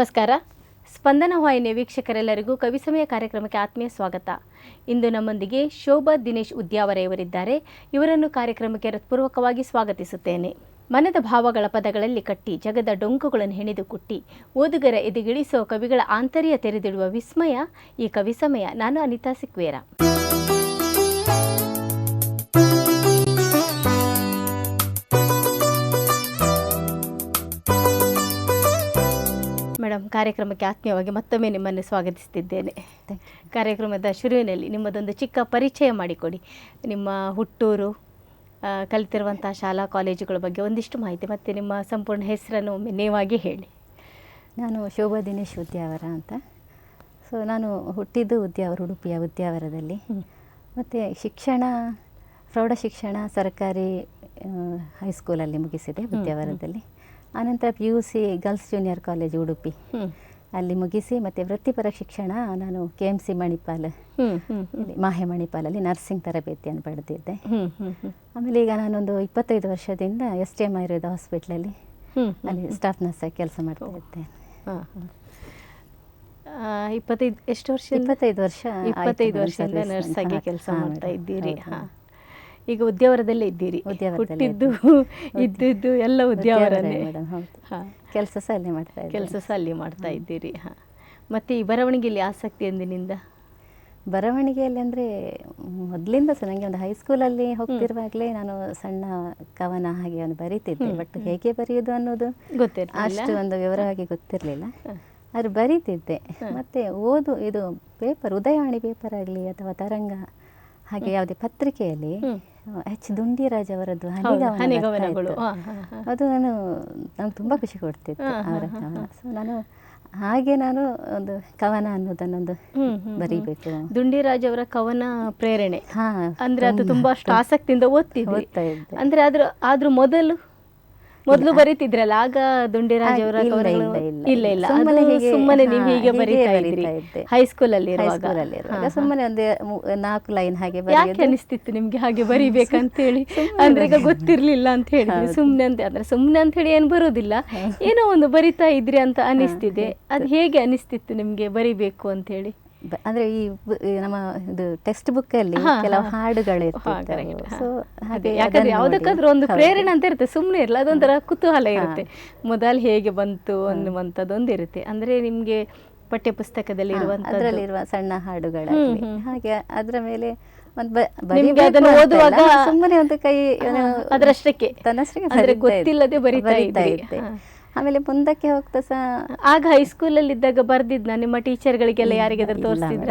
ನಮಸ್ಕಾರ. ಸ್ಪಂದನ ವಾಹಿನಿಯ ವೀಕ್ಷಕರೆಲ್ಲರಿಗೂ ಕವಿಸಮಯ ಕಾರ್ಯಕ್ರಮಕ್ಕೆ ಆತ್ಮೀಯ ಸ್ವಾಗತ. ಇಂದು ನಮ್ಮೊಂದಿಗೆ ಶೋಭಾ ದಿನೇಶ್ ಉದ್ಯಾವರೆಯವರಿದ್ದಾರೆ ಇವರನ್ನು ಕಾರ್ಯಕ್ರಮಕ್ಕೆ ಹೃತ್ಪೂರ್ವಕವಾಗಿ ಸ್ವಾಗತಿಸುತ್ತೇನೆ. ಮನದ ಭಾವಗಳ ಪದಗಳಲ್ಲಿ ಕಟ್ಟಿ ಜಗದ ಡೊಂಕುಗಳನ್ನು ಹೆಣೆದು ಕುಟ್ಟಿ ಓದುಗರ ಎದೆಗಿಳಿಸುವ ಕವಿಗಳ ಆಂತರ್ಯ ತೆರೆದಿಡುವ ವಿಸ್ಮಯ ಈ ಕವಿಸಮಯ ನಾನು ಅನಿತಾ ಸಿಕ್ವೇರ. ಮೇಡಮ್ ಕಾರ್ಯಕ್ರಮಕ್ಕೆ ಆತ್ಮೀಯವಾಗಿ ಮತ್ತೊಮ್ಮೆ ನಿಮ್ಮನ್ನು ಸ್ವಾಗತಿಸುತ್ತಿದ್ದೇನೆ. ಕಾರ್ಯಕ್ರಮದ ಶುರುವಿನಲ್ಲಿ ನಿಮ್ಮದೊಂದು ಚಿಕ್ಕ ಪರಿಚಯ ಮಾಡಿಕೊಡಿ. ನಿಮ್ಮ ಹುಟ್ಟೂರು ಕಲಿತಿರುವಂಥ ಶಾಲಾ ಕಾಲೇಜುಗಳ ಬಗ್ಗೆ ಒಂದಿಷ್ಟು ಮಾಹಿತಿ ಮತ್ತು ನಿಮ್ಮ ಸಂಪೂರ್ಣ ಹೆಸರನ್ನು ಒಮ್ಮೆ ನೇವಾಗಿ ಹೇಳಿ. ನಾನು ಶೋಭಾ ದಿನೇಶ್ ಉದ್ಯಾವರ ಅಂತ. ಸೊ ನಾನು ಹುಟ್ಟಿದ್ದು ಉದ್ಯಾವರ ಉಡುಪಿಯ ಉದ್ಯಾವರದಲ್ಲಿ. ಮತ್ತು ಶಿಕ್ಷಣ ಪ್ರೌಢ ಶಿಕ್ಷಣ ಸರ್ಕಾರಿ ಹೈಸ್ಕೂಲಲ್ಲಿ ಮುಗಿಸಿದೆ ಉದ್ಯಾವರದಲ್ಲಿ. ಆನಂತರ P U C girls junior college Udupi. ಅಲ್ಲಿ ಮುಗಿಸಿ ಮತ್ತೆ ವೃತ್ತಿಪರ ಶಿಕ್ಷಣ ನಾನು K M C Manipal. MAHE ಮಣಿಪಾಲಲ್ಲಿ nursing ತರಬೇತಿಯನ್ನು ಪಡೆದಿದ್ದೆ. ಆಮೇಲೆ ಈಗ ನಾನೊಂದು ಇಪ್ಪತ್ತೈದು ವರ್ಷದಿಂದ ಎಸ್ ಟಿ ಎಂ ಆಯುರ್ವೇದ ಹಾಸ್ಪಿಟ್ಲಲ್ಲಿ ಅಲ್ಲಿ ಸ್ಟಾಫ್ ನರ್ಸಾಗಿ ಕೆಲಸ ಮಾಡ್ತಾ ಇದ್ದೇನೆ ಹಾಂ ಇಪ್ಪತ್ತೈದು ಎಷ್ಟು ವರ್ಷ ಇಪ್ಪತ್ತೈದು ವರ್ಷ ಇಪ್ಪತ್ತೈದು ವರ್ಷದಿಂದ ನರ್ಸ್ ಆಗಿ ಕೆಲಸ ಮಾಡ್ತಾ ಇದ್ದೀರಿ. ಹಾಂ. ಈಗ ಉದ್ಯಾವರದಲ್ಲೇ ಇದ್ದೀರಿ. ಹುಟ್ಟಿದ್ದು ಇದ್ದಿದ್ದು ಎಲ್ಲ ಉದ್ಯಾವರನೇ. ಹಾಂ. ಕೆಲಸ ಸಹ ಅಲ್ಲಿ ಮಾಡ್ತಾ ಕೆಲಸ ಸಹ ಅಲ್ಲಿ ಮಾಡ್ತಾ ಇದ್ದೀರಿ ಹಾಂ. ಮತ್ತು ಈ ಬರವಣಿಗೆಯಲ್ಲಿ ಆಸಕ್ತಿ ಎಂದಿನಿಂದ? ಬರವಣಿಗೆಯಲ್ಲಿ ಅಂದರೆ ಮೊದಲಿಂದ ಸಹ ನನಗೆ ಒಂದು ಹೈಸ್ಕೂಲಲ್ಲಿ ಹೋಗ್ತಿರುವಾಗಲೇ ನಾನು ಸಣ್ಣ ಕವನ ಹಾಗೆ ಒಂದು ಬರೀತಿದ್ದೆ. ಬಟ್ ಹೇಗೆ ಬರೆಯೋದು ಅನ್ನೋದು ಗೊತ್ತಿರಲಿಲ್ಲ. ಅಷ್ಟು ಒಂದು ವಿವರವಾಗಿ ಗೊತ್ತಿರಲಿಲ್ಲ. ಆದ್ರೆ ಬರೀತಿದ್ದೆ. ಮತ್ತೆ ಓದು ಇದು ಪೇಪರ್ ಉದಯವಾಣಿ ಪೇಪರ್ ಆಗಲಿ ಅಥವಾ ತರಂಗ ಹಾಗೆ ಯಾವುದೇ ಪತ್ರಿಕೆಯಲ್ಲಿ ಎಚ್ ದುಂಡಿರಾಜ್ ಹಾಂ ಹಾಂ ಅದು ನಾನು ನಂಗೆ ತುಂಬ ಖುಷಿ ಕೊಡ್ತಿತ್ತು ಅವರ ಕವನ ಸೊ ನಾನು ಹಾಗೆ ನಾನು ಒಂದು ಕವನ ಅನ್ನೋದನ್ನೊಂದು ಬರೀಬೇಕು. ದುಂಡಿರಾಜ್ ಅವರ ಕವನ ಪ್ರೇರಣೆ. ಹಾ ಅಂದ್ರೆ ಅದು ತುಂಬಾ ಅಷ್ಟು ಆಸಕ್ತಿಯಿಂದ ಓದ್ತಿ ಓದ್ತಾ ಇದ್ದೆ. ಅಂದ್ರೆ ಅದ್ರ ಆದ್ರೂ ಮೊದಲು ಮೊದಲು ಬರೀತಿದ್ರಲ್ಲ ಆಗ ದುಂಡಿರಾಜ್ ಅವರ ಇಲ್ಲ, ಇಲ್ಲ, ಸುಮ್ಮನೆ ಸುಮ್ಮನೆ ನೀವು ಹೀಗೆ ಬರೀತಾ ಇದ್ರಿ. ಹೈಸ್ಕೂಲ್ ಅಲ್ಲಿ ಸುಮ್ಮನೆ ಒಂದು ನಾಲ್ಕು ಲೈನ್ ಹಾಗೆ ಯಾಕೆ ಅನಿಸ್ತಿತ್ತು ನಿಮ್ಗೆ ಹಾಗೆ ಬರಿಬೇಕಂತ ಹೇಳಿ ಅಂದ್ರೆ ಈಗ ಗೊತ್ತಿರ್ಲಿಲ್ಲ ಅಂತ ಹೇಳಿದ್ರಿ ಸುಮ್ಮನೆ ಅಂತ ಅಂದ್ರೆ ಸುಮ್ಮನೆ ಅಂತ ಹೇಳಿ ಏನ್ ಬರುದಿಲ್ಲ. ಏನೋ ಒಂದು ಬರಿತಾ ಇದ್ರಿ ಅಂತ ಅನಿಸ್ತಿದೆ. ಅದು ಹೇಗೆ ಅನಿಸ್ತಿತ್ತು ನಿಮ್ಗೆ ಬರಿಬೇಕು ಅಂತ ಹೇಳಿ ಅಂದ್ರೆ ಈ ನಮ್ಮ ಇದು ಟೆಕ್ಸ್ಟ್ ಬುಕ್ ಅಲ್ಲಿ ಕೆಲವು. ಹಾಡುಗಳು ಯಾಕಂದ್ರೆ ಯಾವ್ದಕ್ಕಾದ್ರೂ ಒಂದು ಪ್ರೇರಣೆ ಅಂತ ಇರುತ್ತೆ ಸುಮ್ಮನೆ ಇರಲ್ಲ ಅದೊಂಥರ ಕುತೂಹಲ ಇರುತ್ತೆ. ಮೊದಲು ಹೇಗೆ ಬಂತು ಅನ್ನುವಂಥದ್ದೊಂದು ಇರುತ್ತೆ. ಅಂದ್ರೆ ನಿಮ್ಗೆ ಪಠ್ಯ ಪುಸ್ತಕದಲ್ಲಿ ಅದರಲ್ಲಿರುವ ಸಣ್ಣ ಹಾಡುಗಳಾಗ್ಲಿ ಹ್ಮ್. ಹಾಗೆ ಅದರ ಮೇಲೆ ಸುಮ್ಮನೆ ಒಂದು ಕೈ ಅದರಷ್ಟಕ್ಕೆ. ತನ್ನಷ್ಟಕ್ಕೆ ಗೊತ್ತಿಲ್ಲದೆ ಬರಿತಾ. ಇದ್ದೆ. ಆಮೇಲೆ ಮುಂದಕ್ಕೆ ಹೋಗ್ತಾ ಸಹ ಆಗ ಹೈಸ್ಕೂಲ್ ಅಲ್ಲಿ ಇದ್ದಾಗ ಬರ್ದಿದ್ನ? ನಿಮ್ಮ ಟೀಚರ್ಗಳಿಗೆಲ್ಲ ಯಾರಿಗಾದ್ರೂ ತೋರಿಸಿದ್ರ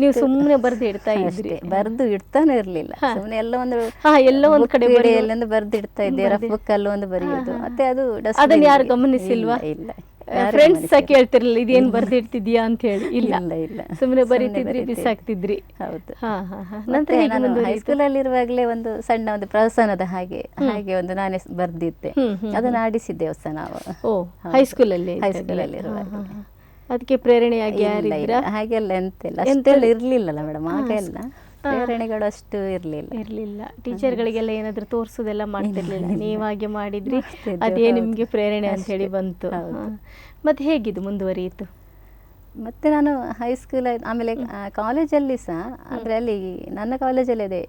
ನೀವು ಸುಮ್ಮನೆ ಬರ್ದು ಇಡ್ತಾ ಇದ್ರಿ. ಬರ್ದು ಇಡ್ತಾನೆ ಇರ್ಲಿಲ್ಲ. ಸುಮ್ಮನೆ ಎಲ್ಲ ಒಂದು ಹಾ, ಎಲ್ಲೋ ಒಂದ್ ಕಡೆ ಬರೆಯುವ- ಬರ್ದು ಇಡ್ತಾ ಇದ್ದೆ ರಫ್ ಬುಕ್ ಅಲ್ಲಿ ಒಂದು ಬರೆಯೋದು. ಮತ್ತೆ ಅದು ಅದನ್ನ ಯಾರು ಗಮನಿಸಿಲ್ವಾ? ಇಲ್ಲ, ಫ್ರೆಂಡ್ಸ್ ಸಹ ಕೇಳ್ತಿರಲಿಲ್ಲ ಇದೇನ್ ಬರ್ದಿಡ್ತಿದ್ಯಾ ಅಂತ ಹೇಳಿ. ಇಲ್ಲ. ಇಲ್ಲ ಇಲ್ಲ. ಸುಮ್ಮನೆ ಸುಮ್ನೆ ಬರೀತಿದ್ರಿ. ಬಿಸಾಕ್ತಿದ್ರಿ. ಹೌದು. ನಂತರ ಹೇಗೆ ನಾನು ಮುಂದುವರಿಯಿತು? ಹೈಸ್ಕೂಲ್ ಇರುವಾಗಲೇ ಒಂದು ಸಣ್ಣ ಒಂದು ಪ್ರವಸನದ ಹಾಗೆ ಹಾಗೆ ಒಂದು ನಾನೇ ಬರ್ದಿದ್ದೆ. ಅದನ್ನ ಆಡಿಸಿದ್ದೆ ಹೊಸ ನಾವು. ಹೈಸ್ಕೂಲಲ್ಲಿ ಹೈಸ್ಕೂಲಲ್ಲಿ ಇರುವಾಗ. ಅದಕ್ಕೆ ಪ್ರೇರಣೆಯಾಗಿ ಇಲ್ಲ, ಎಂತ ಇಲ್ಲ, ಹಾಗೆಲ್ಲ ಎಂತೆಲ್ಲ ಅಷ್ಟೆಲ್ಲ ಇರ್ಲಿಲ್ಲಲ್ಲ ಮೇಡಮ್ ಆಗೆಲ್ಲ ಪ್ರೇರಣೆಗಳು ಅಷ್ಟು ಇರಲಿಲ್ಲ. ಇರ್ಲಿಲ್ಲ. ಟೀಚರ್ಗಳಿಗೆಲ್ಲ ಏನಾದರೂ ತೋರಿಸೋದೆಲ್ಲ ಮಾಡ್ತಿರ್ಲಿಲ್ಲ. ನೀವಾಗೆ ಮಾಡಿದ್ರಿ ಅದೇ ನಿಮಗೆ ಪ್ರೇರಣೆ ಅಂತ ಹೇಳಿ ಬಂತು. ಮತ್ತೆ ಹೇಗಿದು ಮುಂದುವರಿಯಿತು? ಮತ್ತೆ ನಾನು ಹೈಸ್ಕೂಲ್ ಆಮೇಲೆ ಕಾಲೇಜಲ್ಲಿ ಸಹ ಅಂದರೆ ಅಲ್ಲಿ ನನ್ನ ಕಾಲೇಜಲ್ಲಿ ಅದೇ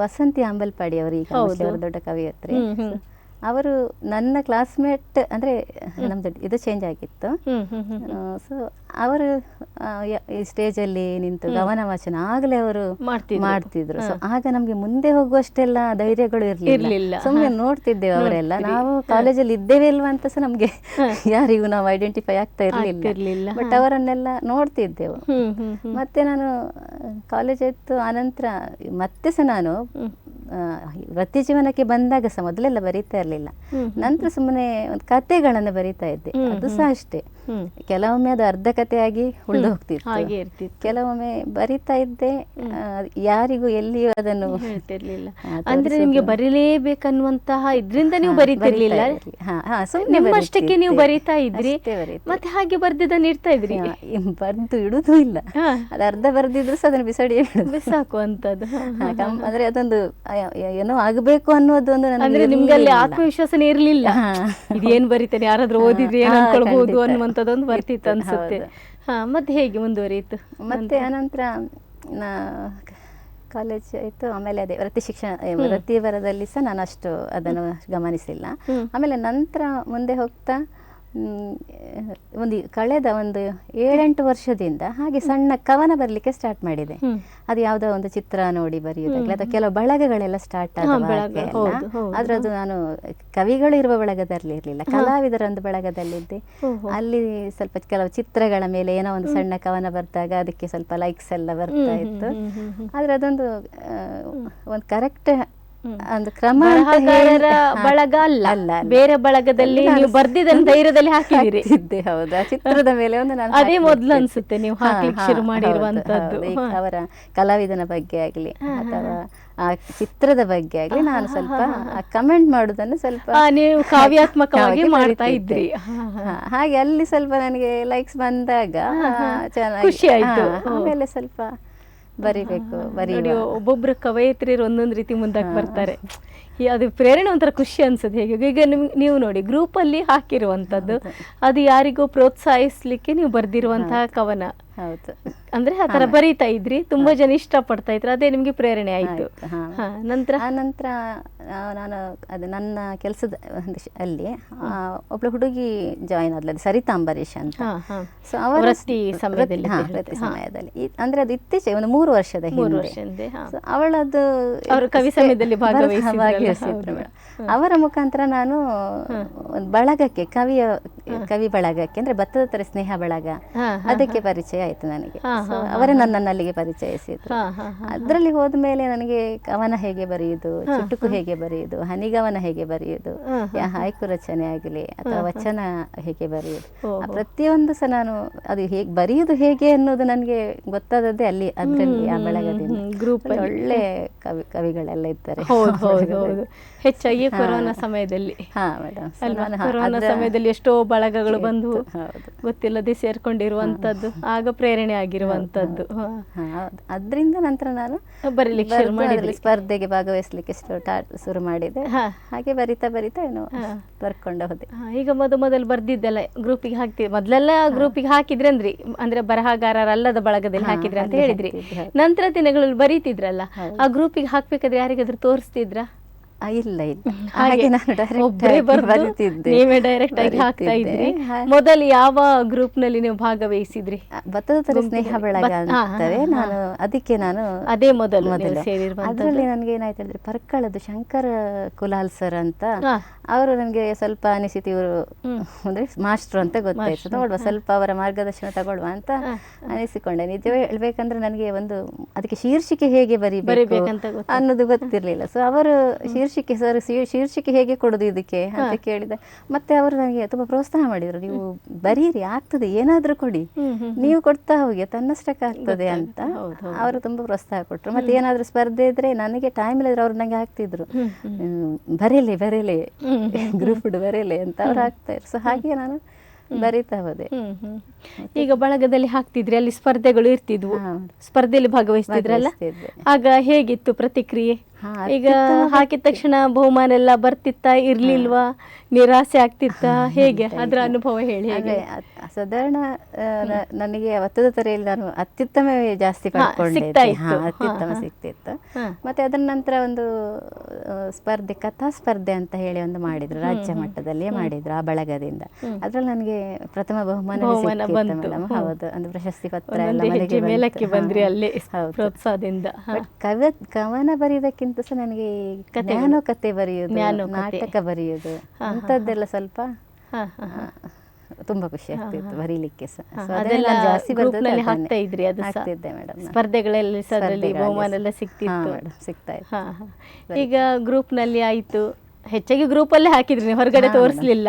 ವಸಂತಿ ಅಂಬಲ್ಪಾಡಿ ಅವರು ಈಗ ದೊಡ್ಡ ಕವಿಯತ್ರಿ ಅವರು ನನ್ನ ಕ್ಲಾಸ್ಮೇಟ್ ಅಂದರೆ ನಮ್ದು ಇದು ಚೇಂಜ್ ಆಗಿತ್ತು. ಸೊ ಅವರು ಈ ಸ್ಟೇಜಲ್ಲಿ ನಿಂತು ಗಮನ ವಾಚನ ಆಗಲೇ ಅವರು ಮಾಡ್ತಿದ್ರು. ಸೊ ಆಗ ನಮ್ಗೆ ಮುಂದೆ ಹೋಗುವಷ್ಟೆಲ್ಲ ಧೈರ್ಯಗಳು ಇರ್ಲಿಲ್ಲ. ಸುಮ್ಮನೆ ನೋಡ್ತಿದ್ದೇವೆ ಅವರೆಲ್ಲ. ನಾವು ಕಾಲೇಜಲ್ಲಿ ಇದ್ದೇವೆ ಇಲ್ವಾ ಅಂತ ಸಹ ನಮ್ಗೆ ಯಾರಿಗೂ ನಾವು ಐಡೆಂಟಿಫೈ ಆಗ್ತಾ ಇರಲಿಲ್ಲ. ಬಟ್ ಅವರನ್ನೆಲ್ಲ ನೋಡ್ತಿದ್ದೆವು. ಮತ್ತೆ ನಾನು ಕಾಲೇಜ್ ಆಯ್ತು. ಆನಂತರ ಮತ್ತೆ ಸಹ ನಾನು ವೃತ್ತಿ ಜೀವನಕ್ಕೆ ಬಂದಾಗ ಸಹ ಮೊದಲೆಲ್ಲ ಬರೀತಾ ಇರಲಿಲ್ಲ. ನಂತರ ಸುಮ್ಮನೆ ಒಂದು ಕಥೆಗಳನ್ನು ಬರೀತಾ ಇದ್ದೆ. ಅದು ಸಹ ಅಷ್ಟೇ. ಕೆಲವೊಮ್ಮೆ ಅದು ಅರ್ಧ ಕಥೆಯಾಗಿ ಉಳಿದು ಹೋಗ್ತಿತ್ತು. ಹಾಗೆ ಇರ್ತಿತ್ತು. ಕೆಲವೊಮ್ಮೆ ಬರಿತಾ ಇದ್ದೆ ಯಾರಿಗೂ ಎಲ್ಲಿಯೂ ಅದನ್ನು ಅಂದ್ರೆ. ನಿಮ್ಗೆ ಬರೀಲೇಬೇಕನ್ನುವಂತಹ ಇದ್ರಿಂದ ನೀವು ಬರೀತಿರ್ಲಿಲ್ಲ? ನಿಮ್ಮಷ್ಟಕ್ಕೆ ನೀವು ಬರಿತಾ ಇದ್ರಿ? ಮತ್ತೆ ಹಾಗೆ ಬರ್ದಿದ್ದನ್ನು ಇರ್ತಾ ಇದ್ರಿ? ಬರ್ದು ಇಡುದು ಇಲ್ಲ. ಅದು ಅರ್ಧ ಬರ್ದಿದ್ರು ಸಹ ಅದನ್ನು ಬಿಸಾಡಿ. ಬಿಸಾಕುವಂತದ್ದು ಅಂದ್ರೆ ಅದೊಂದು ಏನೋ ಆಗಬೇಕು ಅನ್ನೋದು ಒಂದು ಅಂದ್ರೆ ನಿಮ್ಗೆ ಅಲ್ಲಿ ಆತ್ಮವಿಶ್ವಾಸನೇ ಇರ್ಲಿಲ್ಲ. ಇದೇನು ಬರೀತೇನೆ ಯಾರಾದ್ರೂ ಓದಿದ್ರೆ ಏನ್ ಅನ್ಕೊಳ್ಬಹುದು ಖಂಡಿತ. ಅನ್ನುವಂಥದ್ದೊಂದು ಬರ್ತಿತ್ತು ಅನ್ಸುತ್ತೆ. ಹಾ ಮತ್ತೆ ಹೇಗೆ ಮುಂದುವರಿಯಿತು? ಮತ್ತೆ ಅನಂತರ ನಾ ಕಾಲೇಜ್ ಆಯಿತು ಆಮೇಲೆ ಅದೇ ವೃತ್ತಿ ಶಿಕ್ಷಣ ವೃತ್ತಿ ವೃತ್ತಿಪರದಲ್ಲಿ ಸಹ ನಾನು ಅಷ್ಟು ಅದನ್ನು ಗಮನಿಸಿಲ್ಲ. ಆಮೇಲೆ ನಂತರ ಮುಂದೆ ಹೋಗ್ತಾ ಒಂದು ಕಳೆದ ಒಂದು ಏಳೆಂಟು ವರ್ಷದಿಂದ ಹಾಗೆ ಸಣ್ಣ ಕವನ ಬರಲಿಕ್ಕೆ ಸ್ಟಾರ್ಟ್ ಮಾಡಿದೆ. ಅದು ಯಾವುದೋ ಒಂದು ಚಿತ್ರ ನೋಡಿ ಬರೆಯುವುದಾಗಲಿ ಅಥವಾ ಕೆಲವು ಬಳಗಗಳೆಲ್ಲ ಸ್ಟಾರ್ಟ್ ಆಗಿದೆ ಬಳಗ, ಹೌದು, ಹೌದು. ಆದ್ರೆ ಅದು ನಾನು ಕವಿಗಳು ಇರುವ ಬಳಗದಲ್ಲಿ ಇರಲಿಲ್ಲ ಕಲಾವಿದರ ಒಂದು ಬಳಗದಲ್ಲಿದ್ದೆ. ಅಲ್ಲಿ ಸ್ವಲ್ಪ ಕೆಲವು ಚಿತ್ರಗಳ ಮೇಲೆ ಏನೋ ಒಂದು ಸಣ್ಣ ಕವನ ಬರ್ದಾಗ ಅದಕ್ಕೆ ಸ್ವಲ್ಪ ಲೈಕ್ಸ್ ಎಲ್ಲ ಬರ್ತಾ ಇತ್ತು. ಆದ್ರೆ ಅದೊಂದು ಒಂದು ಕರೆಕ್ಟ್ ಒಂದು ಕ್ರಮ ಬರಹಗಾರರ ಬಳಗ ಅಲ್ಲ. ಅಲ್ಲ. ಬೇರೆ ಬಳಗದಲ್ಲಿ ನೀವು ಬರ್ದಿದ್ದನ್ನು ಧೈರ್ಯದಲ್ಲಿ ಹಾಕಿದಿರಿ ಇದ್ದೆ ಹೌದಾ. ಚಿತ್ರದ ಮೇಲೆ ಒಂದು ನಾನು ಅದೇ ಮೊದ್ಲು ಅನ್ಸುತ್ತೆ ನೀವು ಹಾಕ್ಲಿಕ್ಕೆ ಶುರು ಮಾಡಿರುವಂತದ್ದು. ಅವರ ಕಲಾವಿದನ ಬಗ್ಗೆ ಆಗಲಿ ಅಥವಾ ಆ ಚಿತ್ರದ ಬಗ್ಗೆ ಆಗಲಿ ನಾನು ಸ್ವಲ್ಪ ಕಮೆಂಟ್ ಮಾಡುದನ್ನು ಸ್ವಲ್ಪ ನೀವು ಕಾವ್ಯಾತ್ಮಕವಾಗಿ ಮಾಡ್ತಾ. ಇದ್ರಿ. ಹಾಗೆ ಅಲ್ಲಿ ಸ್ವಲ್ಪ ನನಗೆ ಲೈಕ್ಸ್ ಬಂದಾಗ ಚೆನ್ನಾಗಿ ಖುಷಿ ಆಯ್ತು. ಹಾ, ಆಮೇಲೆ ಸ್ವಲ್ಪ ಬರಿಬೇಕು ಬರೀ ಒಬ್ಬೊಬ್ರು ಕವಯಿತ್ರಿಯರು ಒಂದೊಂದು ರೀತಿ ಮುಂದಕ್ಕೆ ಬರ್ತಾರೆ. ಅದು ಪ್ರೇರಣೆ ಒಂಥರ ಖುಷಿ ಅನ್ಸುತ್ತೆ ಹೇಗೆ. ಈಗ ನಿಮ್ಗೆ ನೀವು ನೋಡಿ ಗ್ರೂಪ್ ಅಲ್ಲಿ ಹಾಕಿರುವಂತದ್ದು ಅದು ಯಾರಿಗೂ ಪ್ರೋತ್ಸಾಹಿಸ್ಲಿಕ್ಕೆ ನೀವು ಬರ್ದಿರುವಂತಹ ಕವನ. ಹೌದು. ಅಂದ್ರೆ ಆ ತರ ಬರೀತಾ ಇದ್ರಿ ತುಂಬಾ ಜನ ಇಷ್ಟ ಪಡ್ತಾ ಇದ್ರು ಅದೇ ನಿಮ್ಗೆ ಪ್ರೇರಣೆ ಆಯ್ತು. ನಂತರ? ನಂತರ ನಾನು ಅದು ನನ್ನ ಕೆಲಸದ ಅಲ್ಲಿ ಒಬ್ಳು ಹುಡುಗಿ ಜಾಯಿನ್ ಆದ್ಲು ಸರಿತಾ ಅಂಬರೀಶ್ ಅಂತ. ಸೊ ಅವರ ಸಮಯದಲ್ಲಿ ಅಂದ್ರೆ ಅದು ಇತ್ತೀಚೆಗೆ ಒಂದು ಮೂರು ವರ್ಷದ ಹಿಂದೆ. ವರ್ಷ ಹಿಂದೆ, ಹಾ. So ಅವಳದು ಅವರು ಕವಿ ಸಮಯದಲ್ಲಿ ಬರ- ಅವರ ಮುಖಾಂತರ ನಾನು ಒಂದು ಬಳಗಕ್ಕೆ ಕವಿಯ ಕವಿ ಬಳಗಕ್ಕೆ ಅಂದ್ರೆ ಭತ್ತದ ತರ ಸ್ನೇಹ ಬಳಗ ಅದಕ್ಕೆ ಪರಿಚಯ ಆಯ್ತು ನನಗೆ. ಅವರೇ ನನ್ನನ್ನು ಅಲ್ಲಿಗೆ ಪರಿಚಯಿಸಿದ್ರು. ಅದರಲ್ಲಿ ಹೋದ್ಮೇಲೆ ನನಗೆ ಕವನ ಹೇಗೆ ಬರೆಯುದು ಚುಟುಕು ಹೇಗೆ ಬರೆಯುದು ಹನಿಗವನ ಹೇಗೆ ಬರೆಯುದು ಹಾಯ್ಕು ರಚನೆ ಆಗಲಿ ಅಥವಾ ವಚನ ಹೇಗೆ ಬರೆಯುವುದು. ಆ ಪ್ರತಿಯೊಂದು ಸಹ ನಾನು ಅದು ಹೇಗೆ ಬರೆಯುದು ಹೇಗೆ ಅನ್ನೋದು ನನಗೆ ಗೊತ್ತಾದದ್ದೇ ಅಲ್ಲಿ ಅದರಲ್ಲಿ ಆ ಬಳಗದಿಂದ. ಅಲ್ಲಿ. ಒಳ್ಳೆ ಕವಿ ಕವಿಗಳೆಲ್ಲ ಇದ್ದಾರೆ. ಹೌದು ಹೆಚ್ಚಾಗಿ. ಕೊರೋನಾ ಸಮಯದಲ್ಲಿ. ಕೊರೋನಾ ಸಮಯದಲ್ಲಿ ಎಷ್ಟೋ ಬಳಗಗಳು ಬಂದು ಗೊತ್ತಿಲ್ಲದೆ ಸೇರ್ಕೊಂಡಿರುವಂತದ್ದು ಆಗ ಪ್ರೇರಣೆ ಆಗಿರುವಂತದ್ದು ಅದರಿಂದ ನಂತರ ನಾನು ಬರೀಲಿಕ್ಕೆ ಸ್ಪರ್ಧೆಗೆ ಭಾಗವಹಿಸ್ಲಿಕ್ಕೆ ಸ್ಟಾರ್ಟ್ ಶುರು ಮಾಡಿದೆ. ಹಾಗೆ ಬರಿತಾ ಬರಿತಾ ಏನು. ಬರ್ಕೊಂಡು ಹೋದೆ. ಈಗ ಮೊದ ಮೊದಲು ಬರ್ದಿದ್ದೆಲ್ಲ ಗ್ರೂಪಿಗೆ ಹಾಕ್ತಿದ್ರಿ ಮೊದಲೆಲ್ಲ ಗ್ರೂಪಿಗೆ ಹಾಕಿದ್ರೆ ಅಂದ್ರಿ ಅಂದ್ರೆ ಬರಹಗಾರರಲ್ಲದ ಬಳಗದಲ್ಲಿ ಹಾಕಿದ್ರೆ ಅಂತ ಹೇಳಿದ್ರಿ. ಹಾಕ್ತಿದ್ದೆ, ನಂತರ ದಿನಗಳಲ್ಲಿ ಬರೀತಿದ್ರಲ್ಲ ಆ ಗ್ರೂಪಿಗೆ ಹಾಕ್ಬೇಕಾದ್ರೆ ಯಾರಿಗಾದ್ರೂ ತೋರಿಸ್ತಿದ್ರಾ? ಇಲ್ಲ ಇಲ್ಲ. ಹಾಗೆ ನಾನು ಡೈರೆಕ್ಟ್ ನೀವೇ ಡೈರೆಕ್ಟ್ ಆಗಿ ಹಾಕ್ತಾ ಬರಿತಿದ್ದೆ. ಇದ್ರಿ ಮೊದಲು ಯಾವ ಗ್ರೂಪ್ನಲ್ಲಿ ನೀವು ಭಾಗವಹಿಸಿದ್ರಿ? ಭತ್ತದ ತರ. ಸ್ನೇಹ ಬೆಳಗ ಅಂತವೆ. ನಾನು ಅದಕ್ಕೆ ನಾನು ಅದೇ ಮೊದಲು ಮೊದಲು. ಅದರಲ್ಲಿ ನನಗೆ ಏನಾಯ್ತು ಅಂದ್ರೆ ಪರ್ಕಳದ್ದು ಶಂಕರ ಕುಲಾಲ್ ಸರ್ ಅಂತ. ಅವರು ನನಗೆ ಸ್ವಲ್ಪ ಅನಿಸಿತು ಇವರು ಅಂದ್ರೆ ಮಾಸ್ಟ್ರು ಅಂತ ಗೊತ್ತಾಯ್ತು. ನೋಡುವ ಸ್ವಲ್ಪ ಅವರ ಮಾರ್ಗದರ್ಶನ ತಗೊಳ್ಳುವ ಅಂತ ಅನಿಸಿಕೊಂಡೆ. ನಿಜವೇ ಹೇಳ್ಬೇಕಂದ್ರೆ ನನಗೆ ಒಂದು ಅದಕ್ಕೆ ಶೀರ್ಷಿಕೆ ಹೇಗೆ ಬರೀಬೇಕು ಅನ್ನೋದು ಗೊತ್ತಿರ್ಲಿಲ್ಲ. ಸೊ ಅವರು ಶೀರ್ಷಿಕೆ ಸರ್ ಶೀರ್ಷಿಕೆ ಹೇಗೆ ಕೊಡೋದು ಇದಕ್ಕೆ ಅಂತ ಕೇಳಿದೆ. ಮತ್ತೆ ಅವರು ನನಗೆ ತುಂಬಾ ಪ್ರೋತ್ಸಾಹ ಮಾಡಿದ್ರು. ನೀವು ಬರೀರಿ ಆಗ್ತದೆ ಏನಾದ್ರೂ ಕೊಡಿ. ನೀವು ಕೊಡ್ತಾ ಹೋಗಿ ತನ್ನಷ್ಟಕ್ಕೆ ಆಗ್ತದೆ ಅಂತ. ಅವರು ತುಂಬಾ ಪ್ರೋತ್ಸಾಹ ಕೊಟ್ಟರು ಮತ್ತೆ ಏನಾದ್ರೂ ಸ್ಪರ್ಧೆ ಇದ್ರೆ ನನಗೆ ಟೈಮ್ ಇಲ್ಲದ್ರೆ ಅವ್ರು ನಂಗೆ ಹಾಕ್ತಿದ್ರು. ಬರೀಲಿ ಬರೀಲಿ ಗ್ರೂಪ್ ಬರೀಲಿ ಅಂತ ಅವ್ರು ಹಾಕ್ತಾ ಇದ್ರು ಸೊ ಹಾಗೆ ನಾನು ಬರೀತಾ ಹೋದೆ. ಈಗ ಬಳಗದಲ್ಲಿ ಹಾಕ್ತಿದ್ರಿ ಅಲ್ಲಿ ಸ್ಪರ್ಧೆಗಳು ಇರ್ತಿದ್ವು. ಸ್ಪರ್ಧೆಯಲ್ಲಿ ಭಾಗವಹಿಸ್ತಿದ್ರಲ್ಲ? ಆಗ ಹೇಗಿತ್ತು ಪ್ರತಿಕ್ರಿಯೆ? ಈಗ ಹಾಕಿದ ತಕ್ಷಣ ಬಹುಮಾನ ಎಲ್ಲ ಬರ್ತಿತ್ತ ಇರ್ಲಿಲ್ವಾ? ನಿರಾಸೆ ಆಗ್ತಿತ್ತಾ? ಹೇಗೆ? ಅದ್ರ ಅನುಭವ ಹೇಳಿ ಹೇಗೆ? ಸಾಧಾರಣ ನನಗೆ ಒತ್ತದ ತರೆಯಲ್ಲಿ ನಾನು ಅತ್ಯುತ್ತಮವೇ ಜಾಸ್ತಿ ಪಡ್ಕೊಂಡಿದ್ದೆ. ಅತ್ಯುತ್ತಮ. ಸಿಗ್ತಿತ್ತು. ಮತ್ತೆ ಅದರ ನಂತರ ಒಂದು ಸ್ಪರ್ಧೆ ಕಥಾ ಸ್ಪರ್ಧೆ ಅಂತ ಹೇಳಿ ಒಂದು ಮಾಡಿದ್ರು. ರಾಜ್ಯ ಮಟ್ಟದಲ್ಲಿಯೇ ಮಾಡಿದ್ರು ಆ ಬಳಗದಿಂದ. ಅದ್ರಲ್ಲಿ ನನಗೆ ಪ್ರಥಮ ಬಹುಮಾನ. ಹೌದು ಒಂದು ಪ್ರಶಸ್ತಿ ಪತ್ರ ಎಲ್ಲ ಬಂದ್ರಿ ಅಲ್ಲಿ ಕವನ ಬರೆಯೋದಕ್ಕಿಂತ ಸಹ ನನಗೆ ಕಥೆ ಜ್ಞಾನೋ ಕತೆ ಬರೆಯೋದು ನಾಟಕ ಬರೆಯೋದು ಅಂಥದ್ದೆಲ್ಲ ಸ್ವಲ್ಪ. ತುಂಬಾ ಖುಷಿ ಆಗ್ತಿತ್ತು ಬರೀಲಿಕ್ಕೆ ಜಾಸ್ತಿ ಹಾಕ್ತಾ ಇದ್ರಿ ಅದು ಸಹ. ಮೇಡಮ್. ಸ್ಪರ್ಧೆಗಳಲ್ಲಿ ಬಹುಮಾನ ಎಲ್ಲ ಮೇಡಮ್ ಸಿಗ್ತಾ ಇತ್ತು. ಈಗ ಗ್ರೂಪ್ನಲ್ಲಿ ಆಯ್ತು. ಹೆಚ್ಚಾಗಿ ಗ್ರೂಪಲ್ಲೇ ಹಾಕಿದ್ರಿ ಹೊರಗಡೆ ತೋರಿಸಲಿಲ್ಲ.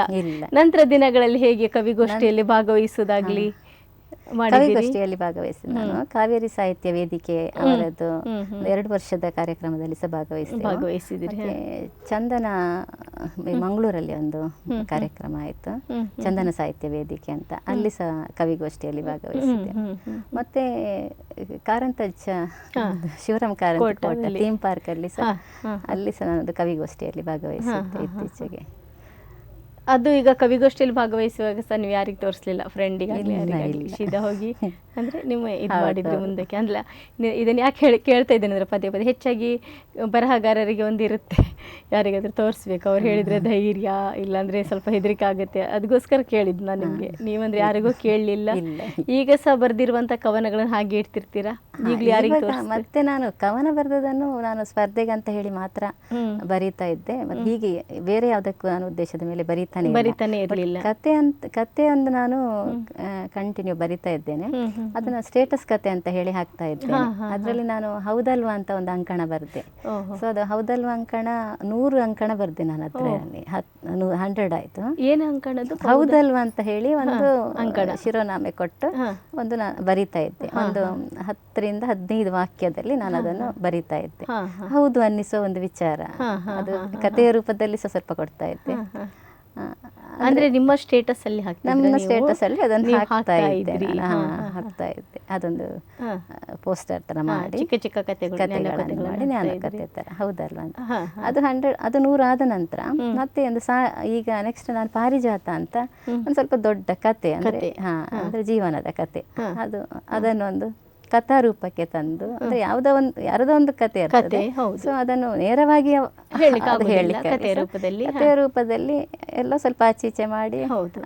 ನಂತರ ದಿನಗಳಲ್ಲಿ ಹೇಗೆ ಕವಿಗೋಷ್ಠಿಯಲ್ಲಿ ಭಾಗವಹಿಸುವುದಾಗ್ಲಿ ಮಾಡಿದ್ದೀರಿ ಕವಿಗೋಷ್ಠಿಯಲ್ಲಿ ಭಾಗವಹಿಸಿದೆ ನಾನು. ಕಾವೇರಿ ಸಾಹಿತ್ಯ ವೇದಿಕೆ ಅವರದ್ದು. ಎರಡು ವರ್ಷದ ಕಾರ್ಯಕ್ರಮದಲ್ಲಿ ಸಹ ಭಾಗವಹಿಸಿದೆ. ಚಂದನ ಮಂಗಳೂರಲ್ಲಿ ಒಂದು ಕಾರ್ಯಕ್ರಮ ಆಯಿತು. ಚಂದನ ಸಾಹಿತ್ಯ ವೇದಿಕೆ ಅಂತ. ಅಲ್ಲಿ ಸಹ ಕವಿಗೋಷ್ಠಿಯಲ್ಲಿ ಭಾಗವಹಿಸಿದೆ. ಮತ್ತೆ ಕಾರಂತಜ್ಜ ಶಿವರಾಮ್ ಕಾರಂತ. ಥೀಮ್ ಪಾರ್ಕ್ ಅಲ್ಲಿ ಸಹ. ಅಲ್ಲಿ ಸಹ ನಾನು ಕವಿಗೋಷ್ಠಿಯಲ್ಲಿ ಭಾಗವಹಿಸಿದ್ದೆ ಇತ್ತೀಚೆಗೆ. ಅದು ಈಗ ಕವಿಗೋಷ್ಠಿಯಲ್ಲಿ ಭಾಗವಹಿಸುವಾಗ ಸಹ ನೀವು ಯಾರಿಗೆ ತೋರಿಸಲಿಲ್ಲ? ಫ್ರೆಂಡಿಗಾಗಲಿ ಯಾರಿಗಾಗಲಿ ಸೀದಾ ಹೋಗಿ ಅಂದ್ರೆ ನಿಮ್ಮ ಇದು ಮಾಡಿದ್ರೆ. ಮುಂದಕ್ಕೆ. ಅಲ್ಲ ನಿ- ಇದನ್ನ ಯಾಕೆ ಹೇಳಿ ಕೇಳ್ತಾ ಇದ್ದೇನೆ ಅಂದ್ರೆ ಪದೇ ಪದೇ ಹೆಚ್ಚಾಗಿ ಬರಹಗಾರರಿಗೆ ಒಂದು ಇರುತ್ತೆ. ಯಾರಿಗಾದ್ರೂ ತೋರಿಸ್ಬೇಕು. ಅವ್ರು ಹೇಳಿದ್ರೆ ಧೈರ್ಯ ಇಲ್ಲಾಂದ್ರೆ ಸ್ವಲ್ಪ ಹೆದರಿಕೆ ಆಗುತ್ತೆ. ಅದಕ್ಕೋಸ್ಕರ ಕೇಳಿದ್ದು ನಾನು ನಿಮ್ಗೆ. ನೀವಂದ್ರೆ ಯಾರಿಗೂ ಕೇಳಲಿಲ್ಲ. ಈಗ ಸಹ ಬರ್ದಿರುವಂತ ಕವನಗಳನ್ನ ಹಾಗೆ ಇಡ್ತಿರ್ತೀರಾ? ಈಗಲೂ ಯಾರಿಗೆ ಮತ್ತೆ ನಾನು ಕವನ ಬರೆದದನ್ನು ನಾನು ಸ್ಪರ್ಧೆಗೆ ಅಂತ ಹೇಳಿ ಮಾತ್ರ. ಬರೀತಾ ಇದ್ದೆ. ಮತ್ತೆ ಹೀಗೆ ಬೇರೆ ಯಾವುದಕ್ಕೂ ನಾನು ಉದ್ದೇಶದ ಮೇಲೆ ಬರೀತಾನೆ. ಬರೀತಾನೆ ಇರಲಿಲ್ಲ. ಕತೆ ಅಂತ ಕತೆ ಒಂದು ನಾನು ಕಂಟಿನ್ಯೂ ಬರಿತಾ ಇದ್ದೇನೆ. ಅದನ್ನ ಸ್ಟೇಟಸ್ ಕತೆ ಅಂತ ಹೇಳಿ ಹಾಕ್ತಾ ಇದ್ದೇನೆ ಹಾ, ಅದರಲ್ಲಿ ನಾನು ಹೌದಲ್ವಾ ಅಂತ ಒಂದು ಅಂಕಣ ಬರ್ದೆ. ಸೊ ಅದು ಹೌದಲ್ವಾ ಅಂಕಣ ನೂರು ಅಂಕಣ ಬರ್ದೆ ನಾನು ಅದರಲ್ಲಿ ಹಂಡ್ರೆಡ್ ಆಯ್ತು. ಏನು ಅಂಕಣದ್ದು ಹೌದಲ್ವಾ ಅಂತ ಹೇಳಿ ಒಂದು ಅಂಕಣ. ಶಿರೋನಾಮೆ ಕೊಟ್ಟು ಒಂದು ನಾನು ಬರಿತಾ ಇದ್ದೆ. ಒಂದು ಹತ್ತರಿಂದ ಹದಿನೈದು ವಾಕ್ಯದಲ್ಲಿ ನಾನು ಅದನ್ನು ಬರಿತಾ ಇದ್ದೆ. ಹೌದು ಅನ್ನಿಸೋ ಒಂದು ವಿಚಾರ. ಅದು ಕಥೆಯ ರೂಪದಲ್ಲಿ ಸ್ವಲ್ಪ ಕೊಡ್ತಾ ಇದ್ದೆ. ಅಂದ್ರೆ ನಿಮ್ಮ ಸ್ಟೇಟಸ್ ಅಲ್ಲಿ ನಮ್ಮ ಸ್ಟೇಟಸ್ ಅಲ್ಲಿ ಅದನ್ನು ಹಾಕ್ತಾ ಇದ್ದೆ. ನಾನು. ಹಾಕ್ತಾ ಇದ್ದೆ. ಅದೊಂದು. ಪೋಸ್ಟರ್ ತರ ಮಾಡಿ. ಚಿಕ್ಕ ಚಿಕ್ಕ ಕಥೆಗಳು, ಕಥೆಗಳನ್ನು ಮಾಡಿ ಜ್ಞಾನ ಕಥೆ ತರ. ಹೌದಲ್ವಾ. ಅದು ಹಂಡ್ರೆಡ್ ಅದು ನೂರಾದ ನಂತರ ಮತ್ತೆ ಒಂದು ಸಾ ಈಗ ನೆಕ್ಸ್ಟ್ ನಾನು ಪಾರಿಜಾತ ಅಂತ ಒಂದು ಸ್ವಲ್ಪ ದೊಡ್ಡ ಕತೆ ಅಂದ್ರೆ. ಹಾ ಅಂದ್ರೆ ಜೀವನದ ಕತೆ. ಅದು ಅದನ್ನು ಒಂದು ಕಥಾ ರೂಪಕ್ಕೆ ತಂದು ಅಂದ್ರೆ ಯಾವುದೋ ಒಂದು ಯಾರದೋ ಒಂದು ಕತೆ ಇರ್ತದೆ. ಸೊ ಅದನ್ನು ನೇರವಾಗಿ ಕಥೆಯ ರೂಪದಲ್ಲಿ, ಕಥೆ ಕಥೆಯ ರೂಪದಲ್ಲಿ ಎಲ್ಲ ಸ್ವಲ್ಪ ಆಚೀಚೆ ಮಾಡಿ.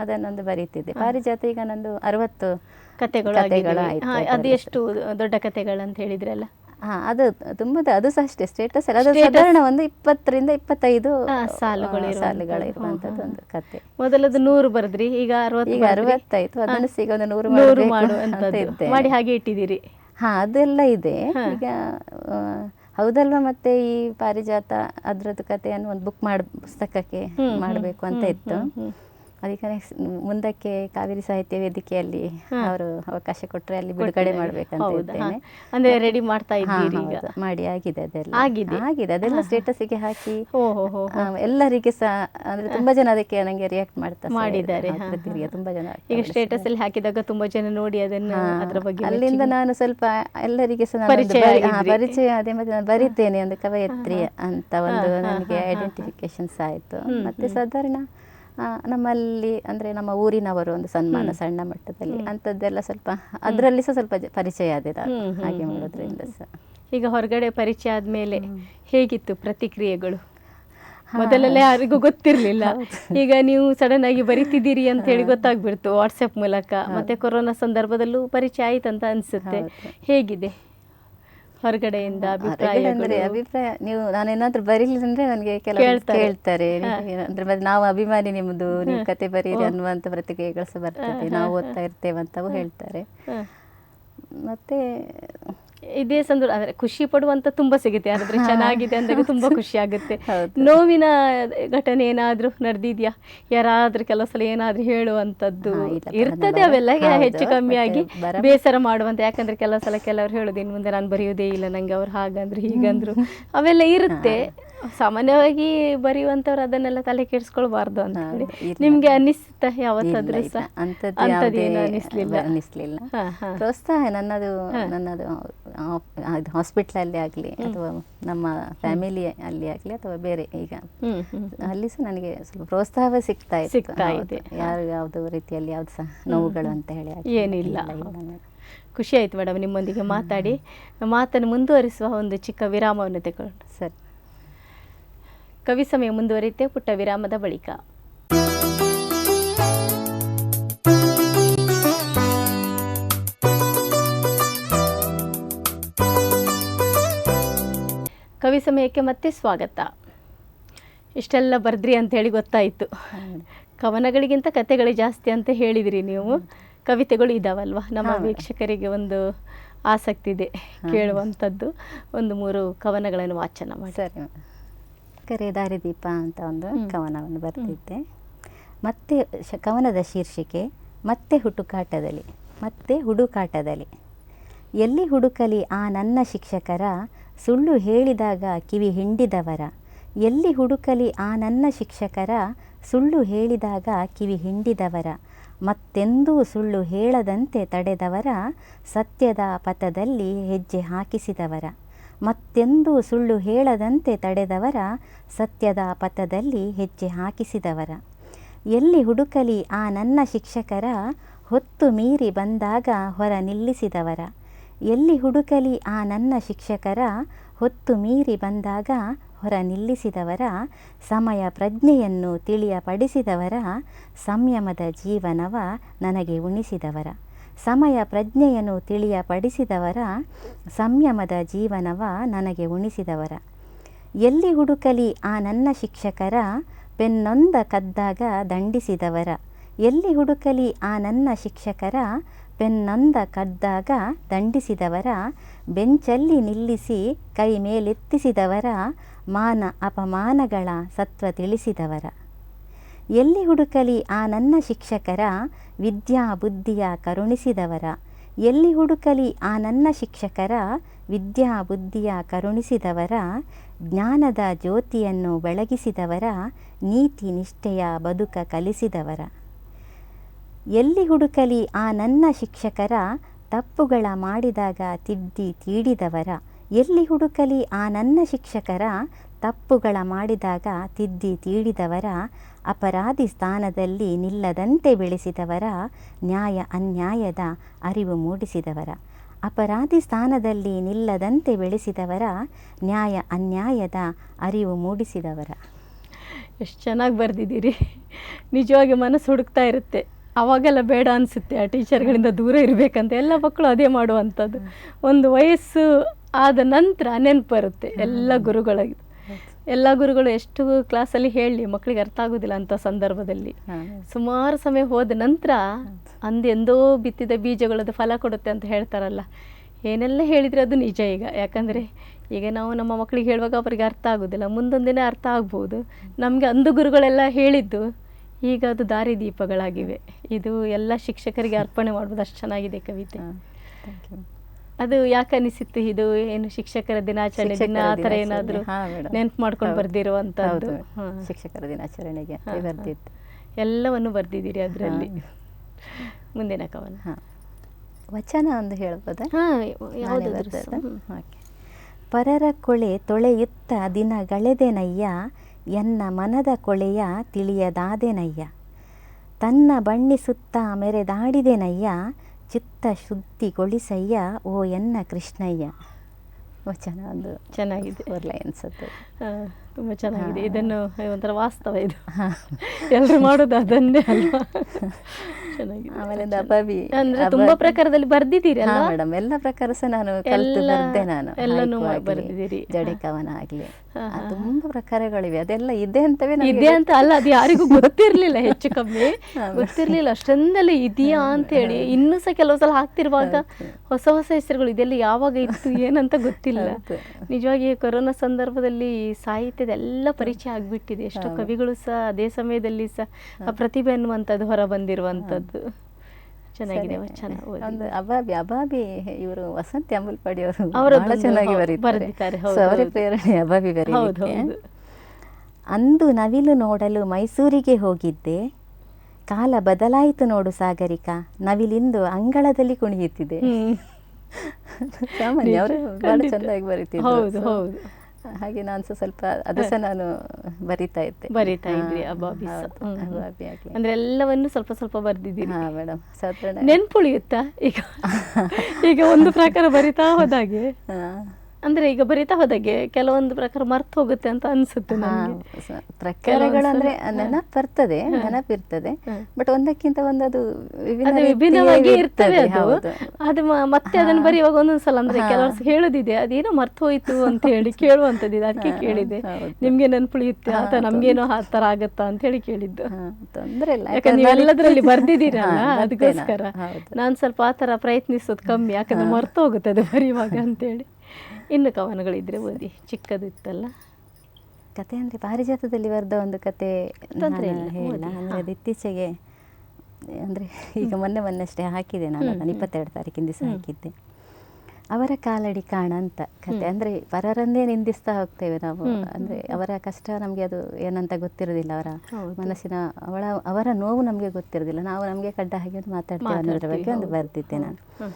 ಅದನ್ನೊಂದು ಬರೀತಿದ್ದೆ. ಪಾರಿಜಾತ ಈಗ ನಂದು ಅರವತ್ತು ಕತೆಗಳು ಕಥೆಗಳು ಅದು ಎಷ್ಟು ದೊಡ್ಡ ಕಥೆಗಳು ಅಂತ ಹೇಳಿದ್ರಲ್ಲ? ಹಾ ಅದು ತುಂಬಾ ಅದು ಸಹ ಅಷ್ಟೇ. Status Status. ಸಾಧಾರಣ ಒಂದು ಇಪ್ಪತ್ತರಿಂದ ಇಪ್ಪತ್ತೈದು ಸಾಲುಗಳು ಸಾಲುಗಳು ಇರುವಂತದ್ದು ಒಂದು ಕತೆ. ಮೊದಲದು ನೂರು ಬರೆದ್ರಿ ಈಗ ಅರವತ್ತು ಈಗ ಅರವತ್ತೈದು ಅದನ್ನು. ಈಗ ಒಂದು ನೂರು ನೂರು ಮಾಡ್ಬೇಕು ಅಂತ. ಮಾಡಿ ಹಾಗೆ ಇಟ್ಟಿದ್ದೀರಿ. ಹಾ ಅದೆಲ್ಲ ಇದೆ. ಈಗ ಹೌದಲ್ವಾ ಮತ್ತೆ ಈ ಪಾರಿಜಾತ ಅದ್ರದ್ದು ಕಥೆಯನ್ನು ಒಂದು ಬುಕ್ ಮಾಡ್ ಪುಸ್ತಕಕ್ಕೆ ಮಾಡಬೇಕು ಅಂತ ಇತ್ತು. ಅದಕ್ಕೆ ಮುಂದಕ್ಕೆ ಕಾವೇರಿ ಸಾಹಿತ್ಯ ವೇದಿಕೆಯಲ್ಲಿ. ಅವರು ಅವಕಾಶ ಕೊಟ್ಟರೆ ಅಲ್ಲಿ ಬಿಡುಗಡೆ ಮಾಡಬೇಕಂತ ಇದ್ದೇನೆ. ಅಂದ್ರೆ ರೆಡಿ ಮಾಡ್ತಾ ಇದ್ದೀರಿ ಈಗ. ಮಾಡಿ ಆಗಿದೆ ಅದೆಲ್ಲ. ಆಗಿದೆ? ಆಗಿದೆ. ಅದೆಲ್ಲ ಸ್ಟೇಟಸ್ಗೆ ಹಾಕಿ ಎಲ್ಲರಿಗೆ ಸಹ ಅಂದ್ರೆ ತುಂಬಾ ಜನ ಅದಕ್ಕೆ ನಂಗೆ ರಿಯಾಕ್ಟ್ ಮಾಡ್ತಾ ಮಾಡಿದ್ದಾರೆ, ಪ್ರತಿಕ್ರಿಯೆ ತುಂಬಾ ಜನ ಈಗ ಸ್ಟೇಟಸ್ ಅಲ್ಲಿ ಹಾಕಿದಾಗ ತುಂಬಾ ಜನ ನೋಡಿ ಅದನ್ನ ಅದ್ರ ಬಗ್ಗೆ ಅಲ್ಲಿಂದ ನಾನು ಸ್ವಲ್ಪ ಎಲ್ಲರಿಗೆ ಸಹ ಪರಿಚಯ ಅದೇ ಮತ್ತೆ ನಾನು ಬರಿತೇನೆ ಒಂದು ಕವಯತ್ರಿ ಅಂತ ಒಂದು ನನಗೆ. ಐಡೆಂಟಿಫಿಕೇಶನ್ಸ್ ಆಯಿತು. ಮತ್ತೆ ಸಾಧಾರಣ ನಮ್ಮಲ್ಲಿ ಅಂದ್ರೆ ನಮ್ಮ ಊರಿನವರು ಒಂದು ಸನ್ಮಾನ ಸಣ್ಣ ಮಟ್ಟದಲ್ಲಿ. ಅಂಥದ್ದೆಲ್ಲ ಸ್ವಲ್ಪ ಅದರಲ್ಲಿ ಸಹ ಸ್ವಲ್ಪ ಪರಿಚಯ ಹ್ಮ್, ಹಾಗೆ ಮಾಡೋದ್ರಿಂದ ಸಹ. ಈಗ ಹೊರಗಡೆ ಪರಿಚಯ ಆದ್ಮೇಲೆ ಹೇಗಿತ್ತು ಪ್ರತಿಕ್ರಿಯೆಗಳು. ಮೊದಲೆಲ್ಲ ಯಾರಿಗೂ ಗೊತ್ತಿರ್ಲಿಲ್ಲ. ಈಗ ನೀವು ಸಡನ್ ಆಗಿ ಬರಿತಿದ್ದೀರಿ ಅಂತ ಹೇಳಿ ಗೊತ್ತಾಗ್ಬಿಡ್ತು ವಾಟ್ಸಪ್ ಮೂಲಕ. ಮತ್ತೆ ಕೊರೋನಾ ಸಂದರ್ಭದಲ್ಲೂ ಪರಿಚಯ ಆಯ್ತಂತ ಅನ್ಸುತ್ತೆ. ಹೇಗಿದೆ? ಹೊರಗಡೆಯಿಂದ ಹೊರಗಡೆ ಅಂದ್ರೆ ಅಭಿಪ್ರಾಯ ನೀವು ನಾನೇನಾದ್ರೂ ಬರೀಲಿಲ್ಲ ಅಂದ್ರೆ ನನಗೆ ಕೆಲವರು ಕೇಳ್ತಾರೆ. ಅಂದ್ರೆ ಮತ್ತೆ ನಾವು ಅಭಿಮಾನಿ ನಿಮ್ಮದು ನೀವು ಕತೆ ಬರೀರಿ ಅನ್ನುವಂತ ಪ್ರತಿಕ್ರಿಯೆಗಳು ಸಹ ಬರ್ತದೆ. ನಾವು ಓದ್ತಾ ಇರ್ತೇವೆ ಅಂತವೂ ಹೇಳ್ತಾರೆ. ಮತ್ತೆ ಇದೇ ಸಂದರ್ಭ ಅಂದ್ರೆ ಖುಷಿ ಪಡುವಂತ ತುಂಬಾ ಸಿಗುತ್ತೆ. ಯಾರಾದ್ರೂ ಚೆನ್ನಾಗಿದೆ ಅಂದಾಗ ತುಂಬಾ ಖುಷಿ ಆಗುತ್ತೆ. ನೋವಿನ ಘಟನೆ ಏನಾದ್ರೂ ನಡೆದಿದ್ಯಾ? ಯಾರಾದ್ರೂ ಕೆಲವು ಸಲ ಏನಾದ್ರೂ ಹೇಳುವಂತದ್ದು ಇರ್ತದೆ. ಅವೆಲ್ಲ ಹೆಚ್ಚು ಕಮ್ಮಿ ಆಗಿ ಬೇಸರ ಮಾಡುವಂತ. ಯಾಕಂದ್ರೆ ಕೆಲವು ಸಲ ಕೆಲವರು ಹೇಳೋದು ಇನ್ನು ಮುಂದೆ ನಾನು ಬರೆಯೋದೇ ಇಲ್ಲ ನಂಗೆ ಅವ್ರು ಹಾಗಂದ್ರು ಹೀಗಂದ್ರು. ಅವೆಲ್ಲ ಇರುತ್ತೆ. ಸಾಮಾನ್ಯವಾಗಿ ಬರೆಯುವಂತವ್ರು ಅದನ್ನೆಲ್ಲ ತಲೆ ಕೆಡಿಸ್ಕೊಳ್ಬಾರ್ದು ಅಂತ ಹೇಳಿ. ನಿಮ್ಗೆ ಅನಿಸ್ತಾ ಯಾವತ್ತಾದ್ರೂ ಅನಿಸ್ಲಿಲ್ಲ. ಪ್ರೋತ್ಸಾಹ ನನ್ನದು ನನ್ನದು ಹಾಸ್ಪಿಟ್ಲಲ್ಲಿ ಆಗಲಿ ಅಥವಾ ನಮ್ಮ ಫ್ಯಾಮಿಲಿ ಅಲ್ಲಿ ಆಗಲಿ ಅಥವಾ ಬೇರೆ ಈಗ ಅಲ್ಲಿ ಸಹ ನನಗೆ ಸ್ವಲ್ಪ ಪ್ರೋತ್ಸಾಹ ಸಿಗ್ತಾ ಇತ್ತು. ಇದೆ. ಯಾರು ಯಾವುದು ರೀತಿಯಲ್ಲಿ ಯಾವ್ದು ಸಹ ನೋವುಗಳು ಅಂತ ಹೇಳಿ. ಏನಿಲ್ಲ. ಖುಷಿ ಆಯ್ತು ಮೇಡಮ್ ನಿಮ್ಮೊಂದಿಗೆ ಮಾತಾಡಿ. ಮಾತನ್ನು ಮುಂದುವರಿಸುವ ಒಂದು ಚಿಕ್ಕ ವಿರಾಮವನ್ನು ತಗೊಂಡು ಸರಿ. ಕವಿ ಸಮಯ ಮುಂದುವರಿಯುತ್ತೆ ಪುಟ್ಟ ವಿರಾಮದ ಬಳಿಕ. ಕವಿ ಸಮಯಕ್ಕೆ ಮತ್ತೆ ಸ್ವಾಗತ. ಇಷ್ಟೆಲ್ಲ ಬರ್ದ್ರಿ ಅಂತ ಹೇಳಿ ಗೊತ್ತಾಯಿತು. ಕವನಗಳಿಗಿಂತ ಕತೆಗಳೇ ಜಾಸ್ತಿ ಅಂತ ಹೇಳಿದಿರಿ ನೀವು. ಕವಿತೆಗಳು ಇದಾವಲ್ವಾ? ನಮ್ಮ ವೀಕ್ಷಕರಿಗೆ ಒಂದು ಆಸಕ್ತಿ ಇದೆ ಕೇಳುವಂಥದ್ದು. ಒಂದು ಮೂರು ಕವನಗಳನ್ನು ವಾಚನ ಮಾಡಿ. ಸರಿ ಕರೆ ದಾರಿದೀಪ ಅಂತ ಒಂದು ಕವನವನ್ನು ಬರೆದಿದ್ದೆ. ಮತ್ತೆ ಶ ಕವನದ ಶೀರ್ಷಿಕೆ ಮತ್ತೆ ಹುಡುಕಾಟದಲ್ಲಿ ಮತ್ತೆ ಹುಡುಕಾಟದಲ್ಲಿ. ಎಲ್ಲಿ ಹುಡುಕಲಿ ಆ ನನ್ನ ಶಿಕ್ಷಕರ ಸುಳ್ಳು ಹೇಳಿದಾಗ ಕಿವಿ ಹಿಂಡಿದವರ. ಎಲ್ಲಿ ಹುಡುಕಲಿ ಆ ನನ್ನ ಶಿಕ್ಷಕರ ಸುಳ್ಳು ಹೇಳಿದಾಗ ಕಿವಿ ಹಿಂಡಿದವರ. ಮತ್ತೆಂದೂ ಸುಳ್ಳು ಹೇಳದಂತೆ ತಡೆದವರ ಸತ್ಯದ ಪಥದಲ್ಲಿ ಹೆಜ್ಜೆ ಹಾಕಿಸಿದವರ. ಮತ್ತೆಂದೂ ಸುಳ್ಳು ಹೇಳದಂತೆ ತಡೆದವರ ಸತ್ಯದ ಪಥದಲ್ಲಿ ಹೆಜ್ಜೆ ಹಾಕಿಸಿದವರ. ಎಲ್ಲಿ ಹುಡುಕಲಿ ಆ ನನ್ನ ಶಿಕ್ಷಕರ, ಹೊತ್ತು ಮೀರಿ ಬಂದಾಗ ಹೊರ ನಿಲ್ಲಿಸಿದವರ. ಎಲ್ಲಿ ಹುಡುಕಲಿ ಆ ನನ್ನ ಶಿಕ್ಷಕರ, ಹೊತ್ತು ಮೀರಿ ಬಂದಾಗ ಹೊರ ನಿಲ್ಲಿಸಿದವರ. ಸಮಯ ಪ್ರಜ್ಞೆಯನ್ನು ತಿಳಿಯಪಡಿಸಿದವರ, ಸಂಯಮದ ಜೀವನವ ನನಗೆ ಉಣಿಸಿದವರ. ಸಮಯ ಪ್ರಜ್ಞೆಯನ್ನು ತಿಳಿಯಪಡಿಸಿದವರ ಸಂಯಮದ ಜೀವನವ ನನಗೆ ಉಣಿಸಿದವರ. ಎಲ್ಲಿ ಹುಡುಕಲಿ ಆ ನನ್ನ ಶಿಕ್ಷಕರ ಪೆನ್ನೊಂದ ಕದ್ದಾಗ ದಂಡಿಸಿದವರ. ಎಲ್ಲಿ ಹುಡುಕಲಿ ಆ ನನ್ನ ಶಿಕ್ಷಕರ ಪೆನ್ನೊಂದ ಕದ್ದಾಗ ದಂಡಿಸಿದವರ. ಬೆಂಚಲ್ಲಿ ನಿಲ್ಲಿಸಿ ಕೈ ಮೇಲೆತ್ತಿಸಿದವರ ಮಾನ ಅಪಮಾನಗಳ ಸತ್ವ ತಿಳಿಸಿದವರ. ಎಲ್ಲಿ ಹುಡುಕಲಿ ಆ ನನ್ನ ಶಿಕ್ಷಕರ ವಿದ್ಯಾ ಬುದ್ಧಿಯ ಕರುಣಿಸಿದವರ? ಎಲ್ಲಿ ಹುಡುಕಲಿ ಆ ನನ್ನ ಶಿಕ್ಷಕರ ವಿದ್ಯಾ ಬುದ್ಧಿಯ ಕರುಣಿಸಿದವರ? ಜ್ಞಾನದ ಜ್ಯೋತಿಯನ್ನು ಬೆಳಗಿಸಿದವರ? ನೀತಿ ನಿಷ್ಠೆಯ ಬದುಕ ಕಲಿಸಿದವರ? ಎಲ್ಲಿ ಹುಡುಕಲಿ ಆ ನನ್ನ ಶಿಕ್ಷಕರ ತಪ್ಪುಗಳ ಮಾಡಿದಾಗ ತಿದ್ದಿ ತೀಡಿದವರ? ಎಲ್ಲಿ ಹುಡುಕಲಿ ಆ ನನ್ನ ಶಿಕ್ಷಕರ ತಪ್ಪುಗಳ ಮಾಡಿದಾಗ ತಿದ್ದಿ ತೀಡಿದವರ? ಅಪರಾಧಿ ಸ್ಥಾನದಲ್ಲಿ ನಿಲ್ಲದಂತೆ ಬೆಳೆಸಿದವರ ನ್ಯಾಯ ಅನ್ಯಾಯದ ಅರಿವು ಮೂಡಿಸಿದವರ. ಅಪರಾಧಿ ಸ್ಥಾನದಲ್ಲಿ ನಿಲ್ಲದಂತೆ ಬೆಳೆಸಿದವರ ನ್ಯಾಯ ಅನ್ಯಾಯದ ಅರಿವು ಮೂಡಿಸಿದವರ. ಎಷ್ಟು ಚೆನ್ನಾಗಿ ಬರೆದಿದ್ದೀರಿ. ನಿಜವಾಗಿ ಮನಸ್ಸು ಹುಡುಕ್ತಾ ಇರುತ್ತೆ. ಅವಾಗೆಲ್ಲ ಬೇಡ ಅನಿಸುತ್ತೆ ಆ ಟೀಚರ್ಗಳಿಂದ ದೂರ ಇರಬೇಕಂತ. ಎಲ್ಲ ಮಕ್ಕಳು ಅದೇ ಮಾಡುವಂಥದ್ದು. ಒಂದು ವಯಸ್ಸು ಆದ ನಂತರ ನೆನಪು ಬರುತ್ತೆ ಎಲ್ಲ ಗುರುಗಳಿಗೆ. ಎಲ್ಲ ಗುರುಗಳು ಎಷ್ಟು ಕ್ಲಾಸಲ್ಲಿ ಹೇಳಿ ಮಕ್ಕಳಿಗೆ ಅರ್ಥ ಆಗೋದಿಲ್ಲ ಅಂತ ಸಂದರ್ಭದಲ್ಲಿ. ಸುಮಾರು ಸಮಯ ಹೋದ ನಂತರ ಅಂದೆಂದೋ ಬಿತ್ತಿದ ಬೀಜಗಳದ್ದು ಫಲ ಕೊಡುತ್ತೆ ಅಂತ ಹೇಳ್ತಾರಲ್ಲ. ಏನೆಲ್ಲ ಹೇಳಿದರೆ ಅದು ನಿಜ ಈಗ. ಯಾಕಂದರೆ ಈಗ ನಾವು ನಮ್ಮ ಮಕ್ಕಳಿಗೆ ಹೇಳುವಾಗ ಅವರಿಗೆ ಅರ್ಥ ಆಗೋದಿಲ್ಲ. ಮುಂದೊಂದು ದಿನ ಅರ್ಥ ಆಗ್ಬೋದು. ನಮಗೆ ಅಂದು ಗುರುಗಳೆಲ್ಲ ಹೇಳಿದ್ದು ಈಗ ಅದು ದಾರಿದೀಪಗಳಾಗಿವೆ. ಇದು ಎಲ್ಲ ಶಿಕ್ಷಕರಿಗೆ ಅರ್ಪಣೆ ಮಾಡ್ಬೋದು. ಅಷ್ಟು ಚೆನ್ನಾಗಿದೆ ಕವಿತೆ. ಥ್ಯಾಂಕ್ ಯು ಅದು ಯಾಕೆ ಅನಿಸಿತ್ತು ಇದು? ಏನು ಶಿಕ್ಷಕರ ದಿನಾಚರಣೆ ದಿನ ಆ ಥರ ಏನಾದರೂ. ನೆನ್ಪು ಮಾಡ್ಕೊಂಡು. ಬರ್ದಿರುವಂಥದ್ದು. ಶಿಕ್ಷಕರ ದಿನಾಚರಣೆಗೆ ಬರ್ದಿತ್ತು. ಎಲ್ಲವನ್ನು ಬರ್ದಿದ್ದೀರಿ ಅದರಲ್ಲಿ. ಮುಂದಿನ ಕವನ. ಹಾಂ. ವಚನ ಒಂದು ಹೇಳ್ಬೋದಾ. ಪರರ ಕೊಳೆ ತೊಳೆಯುತ್ತ ದಿನ ಗಳೆದೆನಯ್ಯ ಎನ್ನ ಮನದ ಕೊಳೆಯ ತಿಳಿಯದಾದೆನಯ್ಯ. ತನ್ನ ಬಣ್ಣಿಸುತ್ತ ಮೆರೆದಾಡಿದೆನಯ್ಯ ಚಿತ್ತ ಶುದ್ಧಿಗೊಳಿಸಯ್ಯ ಓ ಎನ್ನ ಕೃಷ್ಣಯ್ಯ. ವಚನ ಒಂದು ಚೆನ್ನಾಗಿದೆ. ಅದು ಹಾ, ತುಂಬಾ ಚೆನ್ನಾಗಿದೆ. ಇದನ್ನು ಒಂಥರ ವಾಸ್ತವ ಇದು. ಎಲ್ಲರೂ ಮಾಡೋದು ಅದನ್ನೇ ಅಲ್ವಾ? ಚೆನ್ನಾಗಿದೆ. ಆಮೇಲೆ ದಬಾಬಿ ಅಂದ್ರೆ ತುಂಬಾ ಪ್ರಕಾರದಲ್ಲಿ ಬರ್ದಿದ್ದೀರಿ ಅಲ್ವಾ? ಮೇಡಮ್ ಎಲ್ಲ ಪ್ರಕಾರ ಸಹ ನಾನು ಕಲಿತು ಬರ್ದೆ ನಾನು. ಎಲ್ಲನೂ ಬರ್ದಿದ್ದೀರಿ. ಜಡೆ ಕವನ ಆಗ್ಲಿ. ತುಂಬಾ ಪ್ರಕಾರಗಳಿವೆ. ಅದೆಲ್ಲ ಇದೆ ಅಂತವೇ ಇದೆ ಅಂತ ಅಲ್ಲ ಅದು ಯಾರಿಗೂ ಗೊತ್ತಿರ್ಲಿಲ್ಲ ಹೆಚ್ಚು ಕಮ್ಮಿ. ಗೊತ್ತಿರ್ಲಿಲ್ಲ ಅಷ್ಟೊಂದೆಲ್ಲ ಇದೆಯಾ ಅಂತ ಹೇಳಿ ಇನ್ನೂ ಸಹ ಕೆಲವು ಸಲ ಹಾಕ್ತಿರುವಾಗ ಹೊಸ ಹೊಸ ಹೆಸರುಗಳು ಇದೆಲ್ಲ ಯಾವಾಗ ಇತ್ತು ಏನಂತ ಗೊತ್ತಿಲ್ಲ. ನಿಜವಾಗಿ ಕೊರೋನಾ ಸಂದರ್ಭದಲ್ಲಿ ಸಾಹಿತ್ಯದ ಎಲ್ಲ ಪರಿಚಯ ಆಗ್ಬಿಟ್ಟಿದೆ. ಎಷ್ಟು. ಕವಿಗಳು ಸಹ ಅದೇ ಸಮಯದಲ್ಲಿ ಸಹ ಪ್ರತಿಭೆ ಅನ್ನುವಂಥದ್ದು ಹೊರ ಬಂದಿರುವಂಥದ್ದು ಚೆನ್ನಾಗಿದೆ. ಒಂದು ಅಭಾಬಿ ಅಭಾಬಿ ಇವರು ವಸಂತಿ ಅಂಬಲ್ಪಾಡಿ ಅವರು ಬಹಳ ಚೆನ್ನಾಗಿ ಬರೀತಾರೆ. ಅವರೇ. ಪ್ರೇರಣೆ ಅಭಾಬಿ ಹೌದು ಬರೀಲಿಕ್ಕೆ ಅಂದು ನವಿಲು ನೋಡಲು ಮೈಸೂರಿಗೆ ಹೋಗಿದ್ದೆ. ಕಾಲ ಬದಲಾಯಿತು ನೋಡು ಸಾಗರಿಕ ನವಿಲಿಂದು ಅಂಗಳದಲ್ಲಿ ಕುಣಿಯುತ್ತಿದೆ. ಸಾಮಾನ್ಯ ಅವರು ಬಹಳ. ಚೆನ್ನಾಗಿ ಬರೀತಿದ್ರು. ಹಾಗೆ ನಾನು ಸಹ ಸ್ವಲ್ಪ ಅದು ಸಹ ನಾನು ಬರಿತಾ ಇದ್ದೆ. ಬರಿತಾ ಇದ್ರಿ ಅಬಾಬಿ. ಅಂದ್ರೆ ಎಲ್ಲವನ್ನು ಸ್ವಲ್ಪ ಸ್ವಲ್ಪ ಬರ್ದಿದ್ದೀನಿ ಹಾ ಮೇಡಮ್ ಸಾಧಾರಣ ನೆನ್ಪುಳಿಯುತ್ತಾ? ಈಗ ಈಗ ಒಂದು ಪ್ರಕಾರ ಬರಿತಾ ಹೋದಾಗೆ. ಹಾ. ಅಂದ್ರೆ ಈಗ ಬರಿತಾ ಹೋದಾಗೆ ಕೆಲವೊಂದು ಪ್ರಕಾರ ಮರ್ತು ಹೋಗುತ್ತೆ ಅಂತ ಅನ್ಸುತ್ತೆ ಪ್ರಕಾರಗಳಂದ್ರೆ. ನೆನಪು ಬರ್ತದೆ ನೆನಪಿರ್ತದೆ. ಬಟ್ ಒಂದಕ್ಕಿಂತ ಒಂದು ಅದು ವಿಭಿನ್ನ ವಿಭಿನ್ನವಾಗಿ ಇರ್ತದೆ ಅದು. ಅದು ಮತ್ತೆ ಅದನ್ನು ಬರೆಯುವಾಗ ಒಂದೊಂದ್ಸಲ ಅಂದ್ರೆ. ಕೆಲವರು ಹೇಳುದಿದೆ ಅದೇನೋ ಮರ್ತು ಹೋಯ್ತು ಅಂತ ಹೇಳಿ ಕೇಳುವಂತದ್ದು ಅದಕ್ಕೆ ಹಾ, ಕೇಳಿದೆ. ನಿಮ್ಗೆ ನೆನ್ಪುಳಿಯುತ್ತೆ ಅಥವಾ ನಮ್ಗೇನೋ ಆ ತರ ಆಗತ್ತಾ ಅಂತ ಹೇಳಿ ಕೇಳಿದ್ದು. ತೊಂದ್ರೆ ಇಲ್ಲ ಯಾಕಂದ್ರೆ ಯಾಕಂದ್ರೆ ನೀವು ನಾನು ಎಲ್ಲದರಲ್ಲಿ ಬರ್ದಿದ್ದೀರಲ್ಲ ಅದಕ್ಕೋಸ್ಕರ. ನಾನು ಸ್ವಲ್ಪ ಆ ಥರ ಪ್ರಯತ್ನಿಸೋದು ಕಮ್ಮಿ ಯಾಕಂದ್ರೆ ಮರ್ತು ಹೋಗುತ್ತೆ ಅದು ಬರೆಯುವಾಗ ಅಂತೇಳಿ ಇನ್ನು ಕವನಗಳಿದ್ರೆ ಓದಿ. ಚಿಕ್ಕದಿತ್ತಲ್ಲ. ಕತೆ ಅಂದರೆ ಪಾರಿಜಾತದಲ್ಲಿ ಬರೆದ ಒಂದು ಕತೆ ತೊಂದ್ರೆ ನಾನು ಇಲ್ಲ, ಅಂದರೆ ಅದು ಇತ್ತೀಚೆಗೆ ಅಂದರೆ ಈಗ ಮೊನ್ನೆ ಮೊನ್ನೆ ಅಷ್ಟೇ ಹಾಕಿದೆ ನಾನು ಹ್ಮ್. ಇಪ್ಪತ್ತೆರಡು ತಾರೀಕಿನ ದಿವಸ ಹಾಕಿದ್ದೆ. ಅವರ ಕಾಲಡಿ ಕಾಣ ಅಂತ ಕತೆ. ಅಂದ್ರೆ ಪರರನ್ನೇ ನಿಂದಿಸ್ತಾ ಹೋಗ್ತೇವೆ ನಾವು. ಅಂದ್ರೆ ಅವರ ಕಷ್ಟ ನಮಗೆ ಅದು ಏನಂತ ಗೊತ್ತಿರೋದಿಲ್ಲ. ಅವರ. ಮನಸ್ಸಿನ ಅವಳ ಅವರ ನೋವು ನಮಗೆ ಗೊತ್ತಿರೋದಿಲ್ಲ. ನಾವು ನಮಗೆ ಕಡ್ಡ ಹಾಗೆ ಒಂದು ಮಾತಾಡ್ತೇವೆ ಅನ್ನೋದ್ರ ಬಗ್ಗೆ ಒಂದು ಬರೆದಿದ್ದೆ ಹೌದು. ನಾನು.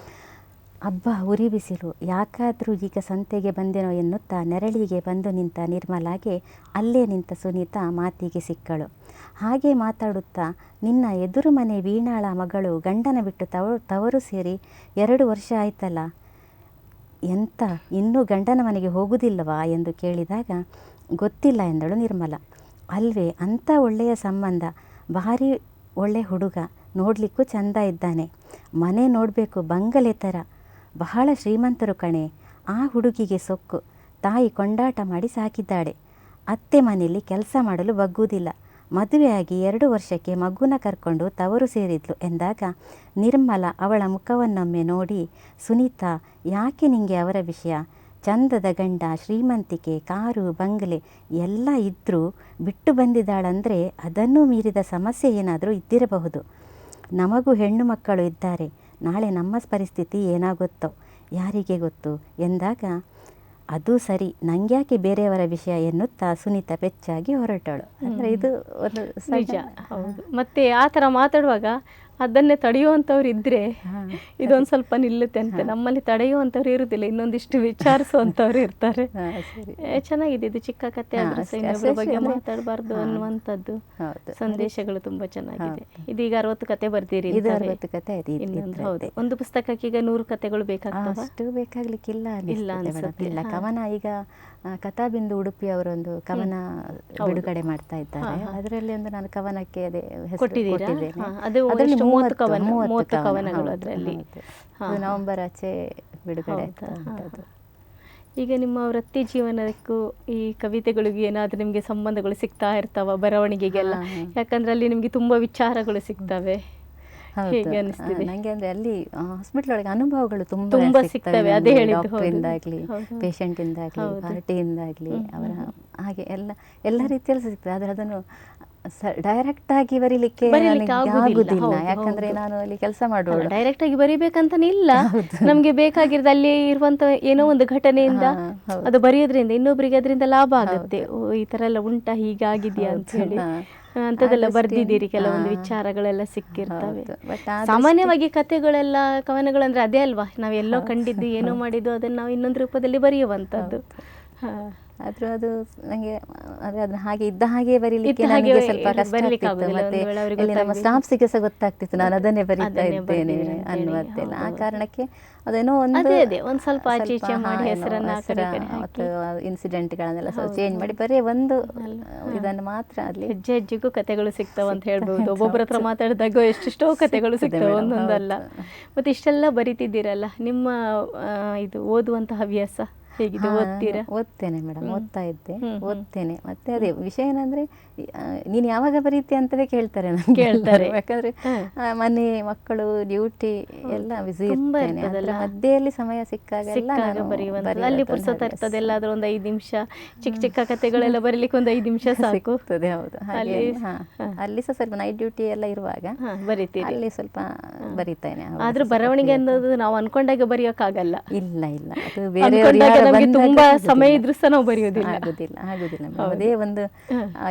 ಅಬ್ಬ, ಉರಿ ಬಿಸಿಲು. ಯಾಕಾದರೂ ಈಗ ಸಂತೆಗೆ ಬಂದೆನೋ ಎನ್ನುತ್ತಾ ನೆರಳಿಗೆ ಬಂದು ನಿಂತ ನಿರ್ಮಲಾಗೆ ಅಲ್ಲೇ ನಿಂತ ಸುನೀತಾ ಮಾತಿಗೆ ಸಿಕ್ಕಳು. ಹಾಗೆ ಮಾತಾಡುತ್ತಾ ನಿನ್ನ ಎದುರು ಮನೆ ವೀಣಾಳ ಮಗಳು ಗಂಡನ ಬಿಟ್ಟು ತವರು ತವರು ಸೇರಿ ಎರಡು ವರ್ಷ ಆಯ್ತಲ್ಲ. ಎಂತ, ಇನ್ನೂ ಗಂಡನ ಮನೆಗೆ ಹೋಗುವುದಿಲ್ಲವಾ ಎಂದು ಕೇಳಿದಾಗ, ಗೊತ್ತಿಲ್ಲ ಎಂದಳು ನಿರ್ಮಲ. ಅಲ್ವೇ, ಅಂಥ ಒಳ್ಳೆಯ ಸಂಬಂಧ. ಭಾರಿ ಒಳ್ಳೆ ಹುಡುಗ. ನೋಡಲಿಕ್ಕೂ ಚಂದ ಇದ್ದಾನೆ. ಮನೆ ನೋಡಬೇಕು, ಬಂಗಲೆ ಥರ. ಬಹಳ ಶ್ರೀಮಂತರು ಕಣೆ. ಆ ಹುಡುಗಿಗೆ ಸೊಕ್ಕು. ತಾಯಿ ಕೊಂಡಾಟ ಮಾಡಿ ಸಾಕಿದ್ದಾಳೆ. ಅತ್ತೆ ಮನೆಯಲ್ಲಿ ಕೆಲಸ ಮಾಡಲು ಬಗ್ಗುವುದಿಲ್ಲ. ಮದುವೆಯಾಗಿ ಎರಡು ವರ್ಷಕ್ಕೆ ಮಗುನ ಕರ್ಕೊಂಡು ತವರು ಸೇರಿದ್ಲು ಎಂದಾಗ ನಿರ್ಮಲ ಅವಳ ಮುಖವನ್ನೊಮ್ಮೆ ನೋಡಿ, ಸುನೀತಾ, ಯಾಕೆ ನಿಂಗೆ ಅವರ ವಿಷಯ? ಚಂದದ ಗಂಡ, ಶ್ರೀಮಂತಿಕೆ, ಕಾರು, ಬಂಗಲೆ ಎಲ್ಲ ಇದ್ದರೂ ಬಿಟ್ಟು ಬಂದಿದ್ದಾಳಂದರೆ ಅದನ್ನೂ ಮೀರಿದ ಸಮಸ್ಯೆ ಏನಾದರೂ ಇದ್ದಿರಬಹುದು. ನಮಗೂ ಹೆಣ್ಣು ಮಕ್ಕಳು ಇದ್ದಾರೆ. ನಾಳೆ ನಮ್ಮ ಪರಿಸ್ಥಿತಿ ಏನಾಗುತ್ತೋ ಯಾರಿಗೆ ಗೊತ್ತು? ಎಂದಾಗ ಅದು ಸರಿ ನಂಗ್ಯಾಕೆ ಬೇರೆಯವರ ವಿಷಯ ಎನ್ನುತ್ತಾ ಸುನೀತಾ ಪೆಚ್ಚಾಗಿ ಹೊರಟಳು. ಅಂದ್ರೆ ಇದು ಒಂದು ಸಣ್ಣ- ನಿಜ ಹೌದು. ಮತ್ತೆ ಆ ಥರ ಮಾತಾಡುವಾಗ ಅದನ್ನೇ ತಡೆಯುವಂಥವ್ರು ಇದ್ರೆ. ಇದೊಂದು ಸ್ವಲ್ಪ ನಿಲ್ಲುತ್ತೆ ಅಂತ ನಮ್ಮಲ್ಲಿ ತಡೆಯುವಂಥವ್ರು ಇರುವುದಿಲ್ಲ ಇನ್ನೊಂದಿಷ್ಟು ವಿಚಾರಿಸುವಂಥವ್ರು ಇರ್ತಾರೆ ಚೆನ್ನಾಗಿದೆ ಇದು ಚಿಕ್ಕ ಕತೆ ಹಾ, ಆದ್ರೂ ಬಗ್ಗೆ ಮಾತಾಡಬಾರ್ದು. ಅನ್ನುವಂಥದ್ದು. ಸಂದೇಶಗಳು ತುಂಬಾ ಚೆನ್ನಾಗಿದೆ ಇದೀಗ ಅರವತ್ತು ಕತೆ ಬರ್ತೀರಿ ಇದು. ಅರವತ್ತು ಕತೆ. ಹೌದು ಒಂದು ಪುಸ್ತಕಕ್ಕೆ ಈಗ ನೂರು ಕತೆಗಳು ಬೇಕಾಗ್ತವೆ ಅಷ್ಟು ಬೇಕಾಗ್ಲಿಕ್ಕಿಲ್ಲ ಇಲ್ಲ. ಅನ್ಸುತ್ತೆ, ಕವನ ಈಗ ಕಥಾಬಿಂದು ಉಡುಪಿ ಅವರೊಂದು ಕವನ ಬಿಡುಗಡೆ ಮಾಡ್ತಾ ಇದ್ದಾರೆ. ಅದರಲ್ಲಿ ಒಂದು ನಾನು ಕವನಕ್ಕೆ ಅದೇ ಅದರಲ್ಲಿ. ನವೆಂಬರ್ ಆಚೆ ಬಿಡುಗಡೆ. ಈಗ ನಿಮ್ಮ ವೃತ್ತಿ ಜೀವನಕ್ಕೂ ಈ ಕವಿತೆಗಳಿಗೂ ಏನಾದರೂ ನಿಮಗೆ ಸಂಬಂಧಗಳು ಸಿಗ್ತಾ ಇರ್ತಾವ ಬರವಣಿಗೆಗೆಲ್ಲ. ಯಾಕಂದ್ರೆ ಅಲ್ಲಿ ನಿಮಗೆ ತುಂಬಾ ವಿಚಾರಗಳು ಸಿಗ್ತವೆ. ಹೇಗೆ ಅನಿಸ್ತಿದೆ? ನಂಗೆ ಅಂದ್ರೆ ಅಲ್ಲಿ ಹಾಸ್ಪಿಟಲ್ ಒಳಗೆ ಅನುಭವಗಳು ತುಂಬಾ ಸಿಗ್ತವೆ, ಅದೇ. ಡಾಕ್ಟರಿಂದಾಗ್ಲಿ ಇಂದಾಗ್ಲಿ ಹೌದು. ಪಾರ್ಟಿಯಿಂದಾಗ್ಲಿ ಅವರ ಹಾಗೆ ಎಲ್ಲ ಎಲ್ಲ ರೀತಿಯಲ್ಲಿ ಸಿಗ್ತದೆ. ಆದ್ರೆ ಅದನ್ನು ಡೈರೆಕ್ಟ್ ಆಗಿ ಬರೀಲಿಕ್ಕೆ ನನಗೆ ಆಗುದಿಲ್ಲ, ಯಾಕಂದ್ರೆ ನಾನು ಅಲ್ಲಿ ಕೆಲಸ ಮಾಡುವಳು. ಡೈರೆಕ್ಟ್ ಆಗಿ ಬರಿಬೇಕಂತಾನೆ ಇಲ್ಲ. ನಮ್ಗೆ ಬೇಕಾಗಿರೋದು ಅಲ್ಲಿ ಇರುವಂತ ಏನೋ ಒಂದು ಘಟನೆಯಿಂದ ಅದು ಬರೆಯೋದ್ರಿಂದ ಇನ್ನೊಬ್ಬರಿಗೆ ಅದರಿಂದ ಲಾಭ ಆಗುತ್ತೆ. ಓ ಈ ತರ ಎಲ್ಲ ಉಂಟಾ ಹೀಗಾಗಿದೆಯಾ ಅಂತ ಹೇಳಿ. ಅಂಥದ್ದೆಲ್ಲ ಬರ್ದಿದ್ದೀರಿ ಕೆಲವೊಂದು ವಿಚಾರಗಳೆಲ್ಲ ಸಿಕ್ಕಿರ್ತವೆ. ಸಾಮಾನ್ಯವಾಗಿ ಕಥೆಗಳೆಲ್ಲ ಕವನಗಳಂದ್ರೆ ಅದೇ ಅಲ್ವಾ? ನಾವೆಲ್ಲೋ ಎಲ್ಲೋ ಕಂಡಿದ್ದು ಏನೋ ಮಾಡಿದ್ದು ಅದನ್ನ ನಾವು ಇನ್ನೊಂದು ರೂಪದಲ್ಲಿ ಬರೆಯುವಂತದ್ದು. ಆದ್ರೂ ಅದು ನಂಗೆ ಅದೇ ಅದನ್ನ ಹಾಗೆ ಇದ್ದ ಹಾಗೆ ಬರೀಲಿಕ್ಕೆ ನನಗೆ ಸ್ವಲ್ಪ ಕಷ್ಟ ಆಗ್ತಿತ್ತು. ಮತ್ತೆ ಇಲ್ಲಿ ನಮ್ಮ. ಸ್ಟಾಫ್ಸಿಗೆ ಸಹ ಗೊತ್ತಾಗ್ತಿತ್ತು. ನಾನು ಅದನ್ನೇ ಬರೀತಾ ಇದ್ದೇನೆ ಅನ್ನುವಂತೆಲ್ಲ ಆ ಕಾರಣಕ್ಕೆ ಅದೇನೋ ಒಂದು ಒಂದ್ ಸ್ವಲ್ಪ ಅಥವಾ ಇನ್ಸಿಡೆಂಟ್ಗಳನ್ನೆಲ್ಲ ಸ್ವಲ್ಪ ಚೇಂಜ್ ಮಾಡಿ. ಬರೀ ಒಂದು ಇದನ್ನು ಮಾತ್ರ ಅಲ್ಲಿ ಹೆಜ್ಜೆ ಹೆಜ್ಜೆಗೂ ಕತೆಗಳು ಸಿಗ್ತಾವ ಅಂತ ಹೇಳ್ಬೋದು. ಒಬ್ಬೊಬ್ಬರ ಹತ್ರ ಮಾತಾಡಿದಾಗ ಎಷ್ಟೆಷ್ಟೋ ಕತೆಗಳು ಸಿಗ್ತಾವ ಒಂದೊಂದಲ್ಲ. ಮತ್ತೆ ಇಷ್ಟೆಲ್ಲ ಬರಿತಿದ್ದೀರಲ್ಲ. ನಿಮ್ಮ ಇದು ಓದುವಂತಹ ಹವ್ಯಾಸ? ಹೇಗಿದೆ? ಓದ್ತೀರಾ? ಓದ್ತೇನೆ ಮೇಡಮ್ ಓದ್ತಾ ಇದ್ದೆ. ಓದ್ತೇನೆ. ಮತ್ತೆ ಅದೇ ವಿಷಯ ಏನಂದ್ರೆ ನೀನ್ ಯಾವಾಗ ಬರೀತಿ ಅಂತಲೇ ಕೇಳ್ತಾರೆ ನಾನು ಕೇಳ್ತಾರೆ. ಯಾಕಂದ್ರೆ ಮನೆ ಮಕ್ಕಳು ಡ್ಯೂಟಿ ಎಲ್ಲ ಬಿಸಿ ಇರ್ತೇನೆ. ಮಧ್ಯೆಯಲ್ಲಿ ಸಮಯ ಸಿಕ್ಕಾಗ ಎಲ್ಲ ಸಿಕ್ಕಾಗ ನಾನು ಬರೆಯುವಂಥದ್ದು ಬರೆಯೋದು ಅಲ್ಲಿ ಪುಸ್ತಕ. ಇರ್ತದೆ ಎಲ್ಲಾದ್ರೂ ಒಂದು ಐದು ನಿಮಿಷ ಚಿಕ್ಕ ಚಿಕ್ಕ ಕಥೆಗಳೆಲ್ಲ ಬರೀಲಿಕ್ಕೆ ಒಂದು ಐದು ನಿಮಿಷ ಸಾಕು. ಸಿಗ್ತದೆ ಹೌದು. ಅಲ್ಲಿ-. ಅಲ್ಲಿ ಸಹ ಸ್ವಲ್ಪ ನೈಟ್ ಡ್ಯೂಟಿ ಎಲ್ಲ ಇರುವಾಗ ಬರೀತಿ ಬರಿತೀರಿ. ಅಲ್ಲಿ ಸ್ವಲ್ಪ ಬರಿತೇನೆ ಆದ್ರೂ ಬರವಣಿಗೆ ಅನ್ನೋದು ನಾವು ಅನ್ಕೊಂಡಾಗ ಬರೆಯೋಕ್ಕಾಗಲ್ಲ ಇಲ್ಲ ಇಲ್ಲ. ಅದು ಬೇರೆ ತುಂಬಾ ಸಮಯ ಇದ್ರೂ ಸಹ ನಾವು ಬರೆಯೋದಿಲ್ಲ. ಆಗುದಿಲ್ಲ ಆಗುದಿಲ್ಲ. ಅದೇ ಒಂದು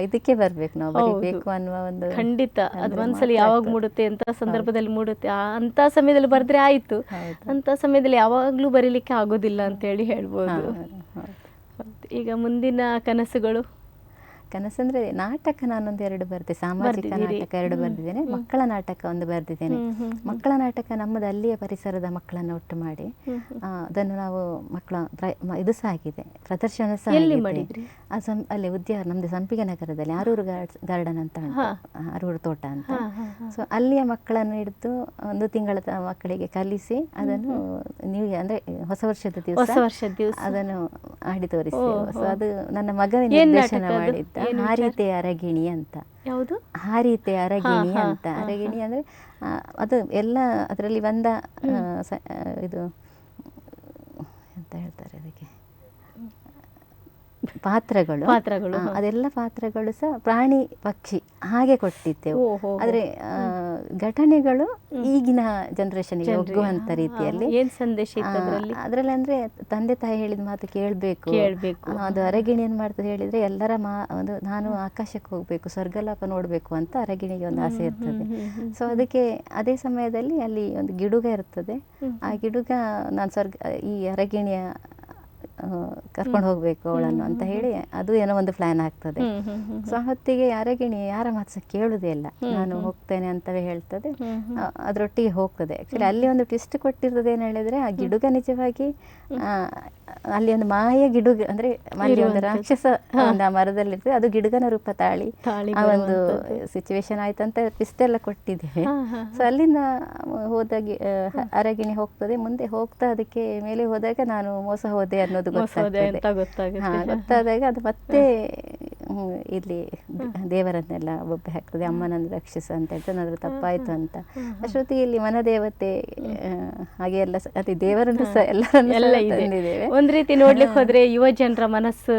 ಇದಕ್ಕೆ ಬರ್ಬೇಕು ನಾವು ಬರೀಬೇಕು ಅನ್ನುವ ಒಂದು ಖಂಡಿತ. ಅದು ಒಂದ್ಸಲ ಯಾವಾಗ. ಮೂಡುತ್ತೆ ಅಂತ ಸಂದರ್ಭದಲ್ಲಿ ಮೂಡುತ್ತೆ ಅಂತ ಸಮಯದಲ್ಲಿ ಬರೆದ್ರೆ ಆಯ್ತು. ಅಂತ ಸಮಯದಲ್ಲಿ ಯಾವಾಗ್ಲೂ ಬರೀಲಿಕ್ಕೆ ಆಗೋದಿಲ್ಲ ಅಂತ ಹೇಳಿ ಹೇಳ್ಬೋದು. ಈಗ ಮುಂದಿನ ಕನಸುಗಳು? ಕನಸಂದ್ರೆ ನಾಟಕ ನಾನೊಂದು ಎರಡು ಬರ್ದೆ ಸಾಮಾಜಿಕ ನಾಟಕ ಎರಡು ಬರ್ದಿದ್ದೇನೆ ಮಕ್ಕಳ ನಾಟಕ ಒಂದು ಬರ್ದಿದ್ದೇನೆ. ಮಕ್ಕಳ ನಾಟಕ ನಮ್ಮದು ಅಲ್ಲಿಯ ಪರಿಸರದ ಮಕ್ಕಳನ್ನು ಒಟ್ಟು ಮಾಡಿ ಅದನ್ನು ನಾವು ಮಕ್ಕಳ ಇದು ಸಹ ಆಗಿದೆ ಪ್ರದರ್ಶನ ಸಹ ಅಲ್ಲಿ ಉದ್ಯಾನ ನಮ್ದು ಸಂಪಿಗೆ ನಗರದಲ್ಲಿ ಆರೂರು ಗಾರ್ಡನ್ ಅಂತ. ಆರೂರು ತೋಟ ಅಂತ. ಸೊ ಅಲ್ಲಿಯ ಮಕ್ಕಳನ್ನು ಹಿಡಿದು ಒಂದು ತಿಂಗಳ ಮಕ್ಕಳಿಗೆ ಕಲಿಸಿ ಅದನ್ನು ನೀವು ಅಂದ್ರೆ ಹೊಸ ವರ್ಷದ ದಿವಸ ಹೊಸ ವರ್ಷದ ದಿವಸ. ಅದನ್ನು ಆಡಿ ತೋರಿಸಿ ಓ, ಸೊ ಅದು ನನ್ನ ಏನ್ ನಿರ್ದೇಶನ? ಮಾಡಿದ್ದ? ಹಾರಿತೆ ಅರಗಿಣಿ ಅಂತ. ಯಾವುದು? ಹಾರಿತೆ ಅರಗಿಣಿ ಅಂತ. ಅರಗಿಣಿ ಅಂದ್ರೆ ಅದು ಎಲ್ಲ ಅದರಲ್ಲಿ ಬಂದ ಇದು ಎಂತ ಹೇಳ್ತಾರೆ ಅದಕ್ಕೆ? ಪಾತ್ರಗಳು. ಪಾತ್ರಗಳು, ಅದೆಲ್ಲ ಪಾತ್ರಗಳು ಸಹ ಪ್ರಾಣಿ ಪಕ್ಷಿ ಹಾಗೆ ಕೊಟ್ಟಿದ್ದೆವು. ಆದ್ರೆ ಆ, ಘಟನೆಗಳು ಈಗಿನ ಜನರೇಷನ್ ಹೋಗುವಂತ ರೀತಿಯಲ್ಲಿ. ಏನ್ ಸಂದೇಶ ಅದ್ರಲ್ಲಿ? ಅಂದ್ರೆ ತಂದೆ ತಾಯಿ ಹೇಳಿದ ಮಾತು ಕೇಳಬೇಕು. ಕೇಳ್ಬೇಕು. ಅದು ಅರಗಿಣಿ ಏನ್ ಮಾಡ್ತದೆ ಹೇಳಿದ್ರೆ ಎಲ್ಲರ ಮಾ ಒಂದು ನಾನು ಆಕಾಶಕ್ಕೆ ಹೋಗ್ಬೇಕು ಸ್ವರ್ಗಲಾಪ ನೋಡ್ಬೇಕು ಅಂತ ಅರಗಿಣಿಗೆ ಒಂದು ಆಸೆ ಇರ್ತದೆ. ಸೊ ಅದಕ್ಕೆ ಅದೇ ಸಮಯದಲ್ಲಿ ಅಲ್ಲಿ ಒಂದು ಗಿಡುಗ ಇರ್ತದೆ. ಆ ಗಿಡುಗ ನಾನು ಸ್ವರ್ಗ ಈ ಅರಗಿಣಿಯ ಕರ್ಕೊಂಡು ಹೋಗ್ಬೇಕು ಅವಳನ್ನು ಅಂತ ಹೇಳಿ ಅದು ಏನೋ ಒಂದು ಪ್ಲಾನ್ ಆಗ್ತದೆ. ಸೊ ಹೊತ್ತಿಗೆ ಅರಗಿಣಿ ಯಾರ ಮಾತು ಸಹ ಕೇಳುದೇ ಇಲ್ಲ. ನಾನು ಹೋಗ್ತೇನೆ ಅಂತವೇ ಹೇಳ್ತದೆ. ಅದರೊಟ್ಟಿಗೆ ಹೋಗ್ತದೆ. ಆಕ್ಚುಲಿ ಅಲ್ಲಿ ಒಂದು ಟ್ವಿಸ್ಟ್ ಕೊಟ್ಟಿರ್ತದೆ ಏನು ಹೇಳಿದ್ರೆ ಆ ಗಿಡುಗ ನಿಜವಾಗಿ ಅಲ್ಲಿ ಒಂದು ಮಾಯ ಗಿಡುಗ ಅಂದ್ರೆ ಅಲ್ಲಿ ಒಂದು ರಾಕ್ಷಸ ಒಂದು ಆ ಮರದಲ್ಲಿ ಇರ್ತದೆ ಅದು ಗಿಡುಗನ ರೂಪ ತಾಳಿ ಆ ಒಂದು ಸಿಚುವೇಶನ್ ಆಯ್ತಂತ ಟ್ವಿಸ್ಟ್ ಎಲ್ಲ ಕೊಟ್ಟಿದ್ದೇವೆ ಸೊ ಅಲ್ಲಿಂದ ಹೋದಾಗ ಅರಗಿಣಿ ಹೋಗ್ತದೆ. ಮುಂದೆ ಹೋಗ್ತಾ ಅದಕ್ಕೆ ಮೇಲೆ ಹೋದಾಗ ನಾನು ಮೋಸ ಹೋದೆ ಅನ್ನೋದು ಗೊತ್ತಾಗ್ತದೆ. ಗೊತ್ತಾಗುತ್ತೆ. ಗೊತ್ತಾದಾಗ ಅದು ಮತ್ತೆ ಇಲ್ಲಿ ದೇವರನ್ನೆಲ್ಲ ಒಬ್ಬೆ ಹಾಕ್ತದೆ ಅಮ್ಮನನ್ನು ರಕ್ಷಿಸ ಅಂತ ಹೇಳ್ತದೆ ನನ್ನದು ತಪ್ಪಾಯ್ತು ಅಂತ. ಶ್ರುತಿ ಇಲ್ಲಿ ಮನದೇವತೆ ಹಾಗೆ ಎಲ್ಲ ಅದೇ ದೇವರನ್ನು ಸಹ ಎಲ್ಲ ತಂದಿದ್ದೇವೆ. ಒಂದ್ ರೀತಿ ನೋಡ್ಲಿಕ್ಕೆ ಹೋದ್ರೆ ಯುವ ಜನರ ಮನಸ್ಸು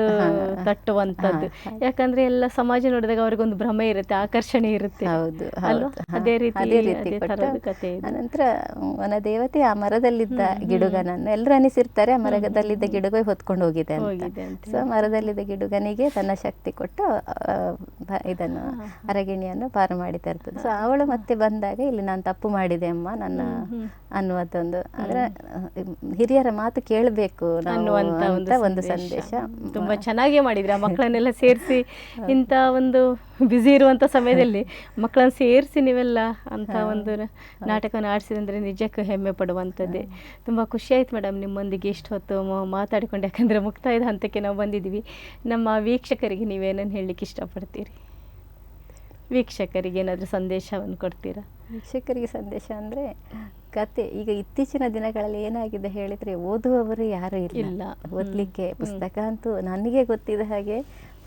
ತಟ್ಟುವಂತದ್ದು ಯಾಕಂದ್ರೆ ಎಲ್ಲ ಸಮಾಜ ನೋಡಿದಾಗ ಅವ್ರಿಗೊಂದು ಭ್ರಮೆ ಇರುತ್ತೆ ಆಕರ್ಷಣೆ ಇರುತ್ತೆ. ಹೌದು ಅದೇ ರೀತಿ ಅದೇ ರೀತಿ ಅದೇ ಕಥೆ. ಅನಂತರ ವನದೇವತೆ ಆ ಮರದಲ್ಲಿದ್ದ ಗಿಡುಗನನ್ನು ಎಲ್ಲರೂ ಅನಿಸಿರ್ತಾರೆ ಆ ಮರದಲ್ಲಿದ್ದ ಗಿಡುಗ ಹೊತ್ಕೊಂಡು ಹೋಗಿದೆ ಅಂತ. ಸೊ ಮರದಲ್ಲಿದ್ದ ಗಿಡುಗನಿಗೆ ತನ್ನ ಶಕ್ತಿ ಕೊಟ್ಟು ಇದನ್ನು ಅರಗಿಣಿಯನ್ನು ಪಾರು ಮಾಡಿ ತರ್ತದೆ ಸೊ ಅವಳು ಮತ್ತೆ ಬಂದಾಗ ಇಲ್ಲಿ ನಾನು ತಪ್ಪು ಮಾಡಿದೆ ಅಮ್ಮ ನನ್ನ ಅನ್ನುವಂತೊಂದು ಅಂದ್ರೆ ಹಿರಿಯರ ಮಾತು ಕೇಳಬೇಕು ಅನ್ನುವಂತ ಒಂದು ಸಂದೇಶ. ತುಂಬಾ ಚೆನ್ನಾಗಿ ಮಾಡಿದ್ರಿ ಆ ಮಕ್ಕಳನ್ನೆಲ್ಲ ಸೇರಿಸಿ ಇಂಥ ಒಂದು ಬ್ಯುಸಿ ಇರುವಂಥ ಸಮಯದಲ್ಲಿ ಮಕ್ಕಳನ್ನು ಸೇರಿಸಿ ನೀವೆಲ್ಲ ಅಂತ ಒಂದು ನಾಟಕವನ್ನು ಆಡಿಸಿದಂದ್ರೆ ನಿಜಕ್ಕೂ ಹೆಮ್ಮೆ ಪಡುವಂಥದ್ದೇ. ತುಂಬಾ ಖುಷಿ ಆಯ್ತು ಮೇಡಮ್ ನಿಮ್ಮೊಂದಿಗೆ ಇಷ್ಟು ಹೊತ್ತು ಮಾತಾಡಿಕೊಂಡು ಯಾಕಂದರೆ ಮುಕ್ತಾಯದ ಹಂತಕ್ಕೆ ನಾವು ಬಂದಿದ್ದೀವಿ. ನಮ್ಮ ವೀಕ್ಷಕರಿಗೆ ನೀವೇನನ್ನು ಹೇಳಲಿಕ್ಕೆ ಇಷ್ಟಪಡ್ತೀರಿ? ವೀಕ್ಷಕರಿಗೆ ಏನಾದರೂ ಸಂದೇಶವನ್ನು ಕೊಡ್ತೀರಾ? ವೀಕ್ಷಕರಿಗೆ ಸಂದೇಶ ಅಂದ್ರೆ ಕತೆ ಈಗ ಇತ್ತೀಚಿನ ದಿನಗಳಲ್ಲಿ ಏನಾಗಿದೆ ಹೇಳಿದ್ರೆ ಓದುವವರು ಯಾರು ಇಲ್ಲ. ಓದಲಿಕ್ಕೆ ಓದ್ಲಿಕ್ಕೆ ಪುಸ್ತಕ ಅಂತೂ ನನಗೆ ಗೊತ್ತಿದ ಹಾಗೆ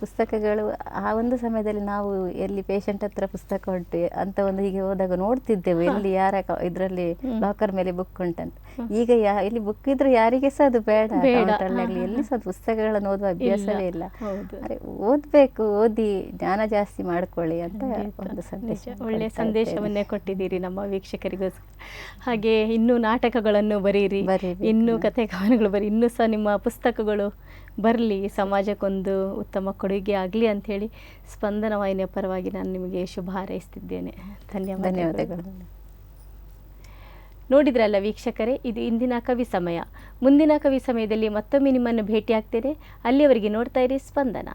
ಪುಸ್ತಕಗಳು ಆ ಒಂದು ಸಮಯದಲ್ಲಿ ನಾವು ಎಲ್ಲಿ ಪೇಷಂಟ್ ಹತ್ರ ಪುಸ್ತಕ ಉಂಟು ಅಂತ ಒಂದು ಹೀಗೆ ಹೋದಾಗ ನೋಡ್ತಿದ್ದೆವು ಎಲ್ಲಿ ಯಾರ ಇದರಲ್ಲಿ ಲಾಕರ್ ಮೇಲೆ ಬುಕ್ ಉಂಟಂತ. ಈಗ ಯಾ ಇಲ್ಲಿ ಬುಕ್ ಇದ್ರೆ ಯಾರಿಗೆ ಸಹ ಅದು ಬೇಡ ಆಗಲಿ ಎಲ್ಲಿ ಸಹ ಪುಸ್ತಕಗಳನ್ನು ಓದುವ ಅಭ್ಯಾಸವೇ ಇಲ್ಲ. ಅರೆ ಓದ್ಬೇಕು ಓದಿ ಜ್ಞಾನ ಜಾಸ್ತಿ ಮಾಡ್ಕೊಳ್ಳಿ ಅಂತ ಒಂದು ಸಂದೇಶ ಒಳ್ಳೆ ಸಂದೇಶವನ್ನೇ ಕೊಟ್ಟಿದ್ದೀರಿ ನಮ್ಮ ವೀಕ್ಷಕರಿಗೋಸ್ಕರ. ಹಾಗೆ ಇನ್ನೂ ನಾಟಕಗಳನ್ನು ಬರೀರಿ. ಇನ್ನು ಇನ್ನೂ ಕಥೆ ಕವನಗಳು ಬರೀ ಇನ್ನೂ ಸಹ ನಿಮ್ಮ ಪುಸ್ತಕಗಳು ಬರಲಿ ಸಮಾಜಕ್ಕೊಂದು ಉತ್ತಮ ಕೊಡುಗೆ ಆಗಲಿ ಅಂಥೇಳಿ ಸ್ಪಂದನ ವಾಹಿನಿಯ ಪರವಾಗಿ ನಾನು ನಿಮಗೆ ಶುಭ ಹಾರೈಸ್ತಿದ್ದೇನೆ. ಧನ್ಯವಾದ ಧನ್ಯವಾದಗಳು. ನೋಡಿದ್ರಲ್ಲ ವೀಕ್ಷಕರೇ ಇದು ಇಂದಿನ ಕವಿ ಸಮಯ. ಮುಂದಿನ ಕವಿ ಸಮಯದಲ್ಲಿ ಮತ್ತೊಮ್ಮೆ ನಿಮ್ಮನ್ನು ಭೇಟಿಯಾಗ್ತೇನೆ. ಅಲ್ಲಿಯವರೆಗೆ ನೋಡ್ತಾ ಇರಿ ಸ್ಪಂದನ.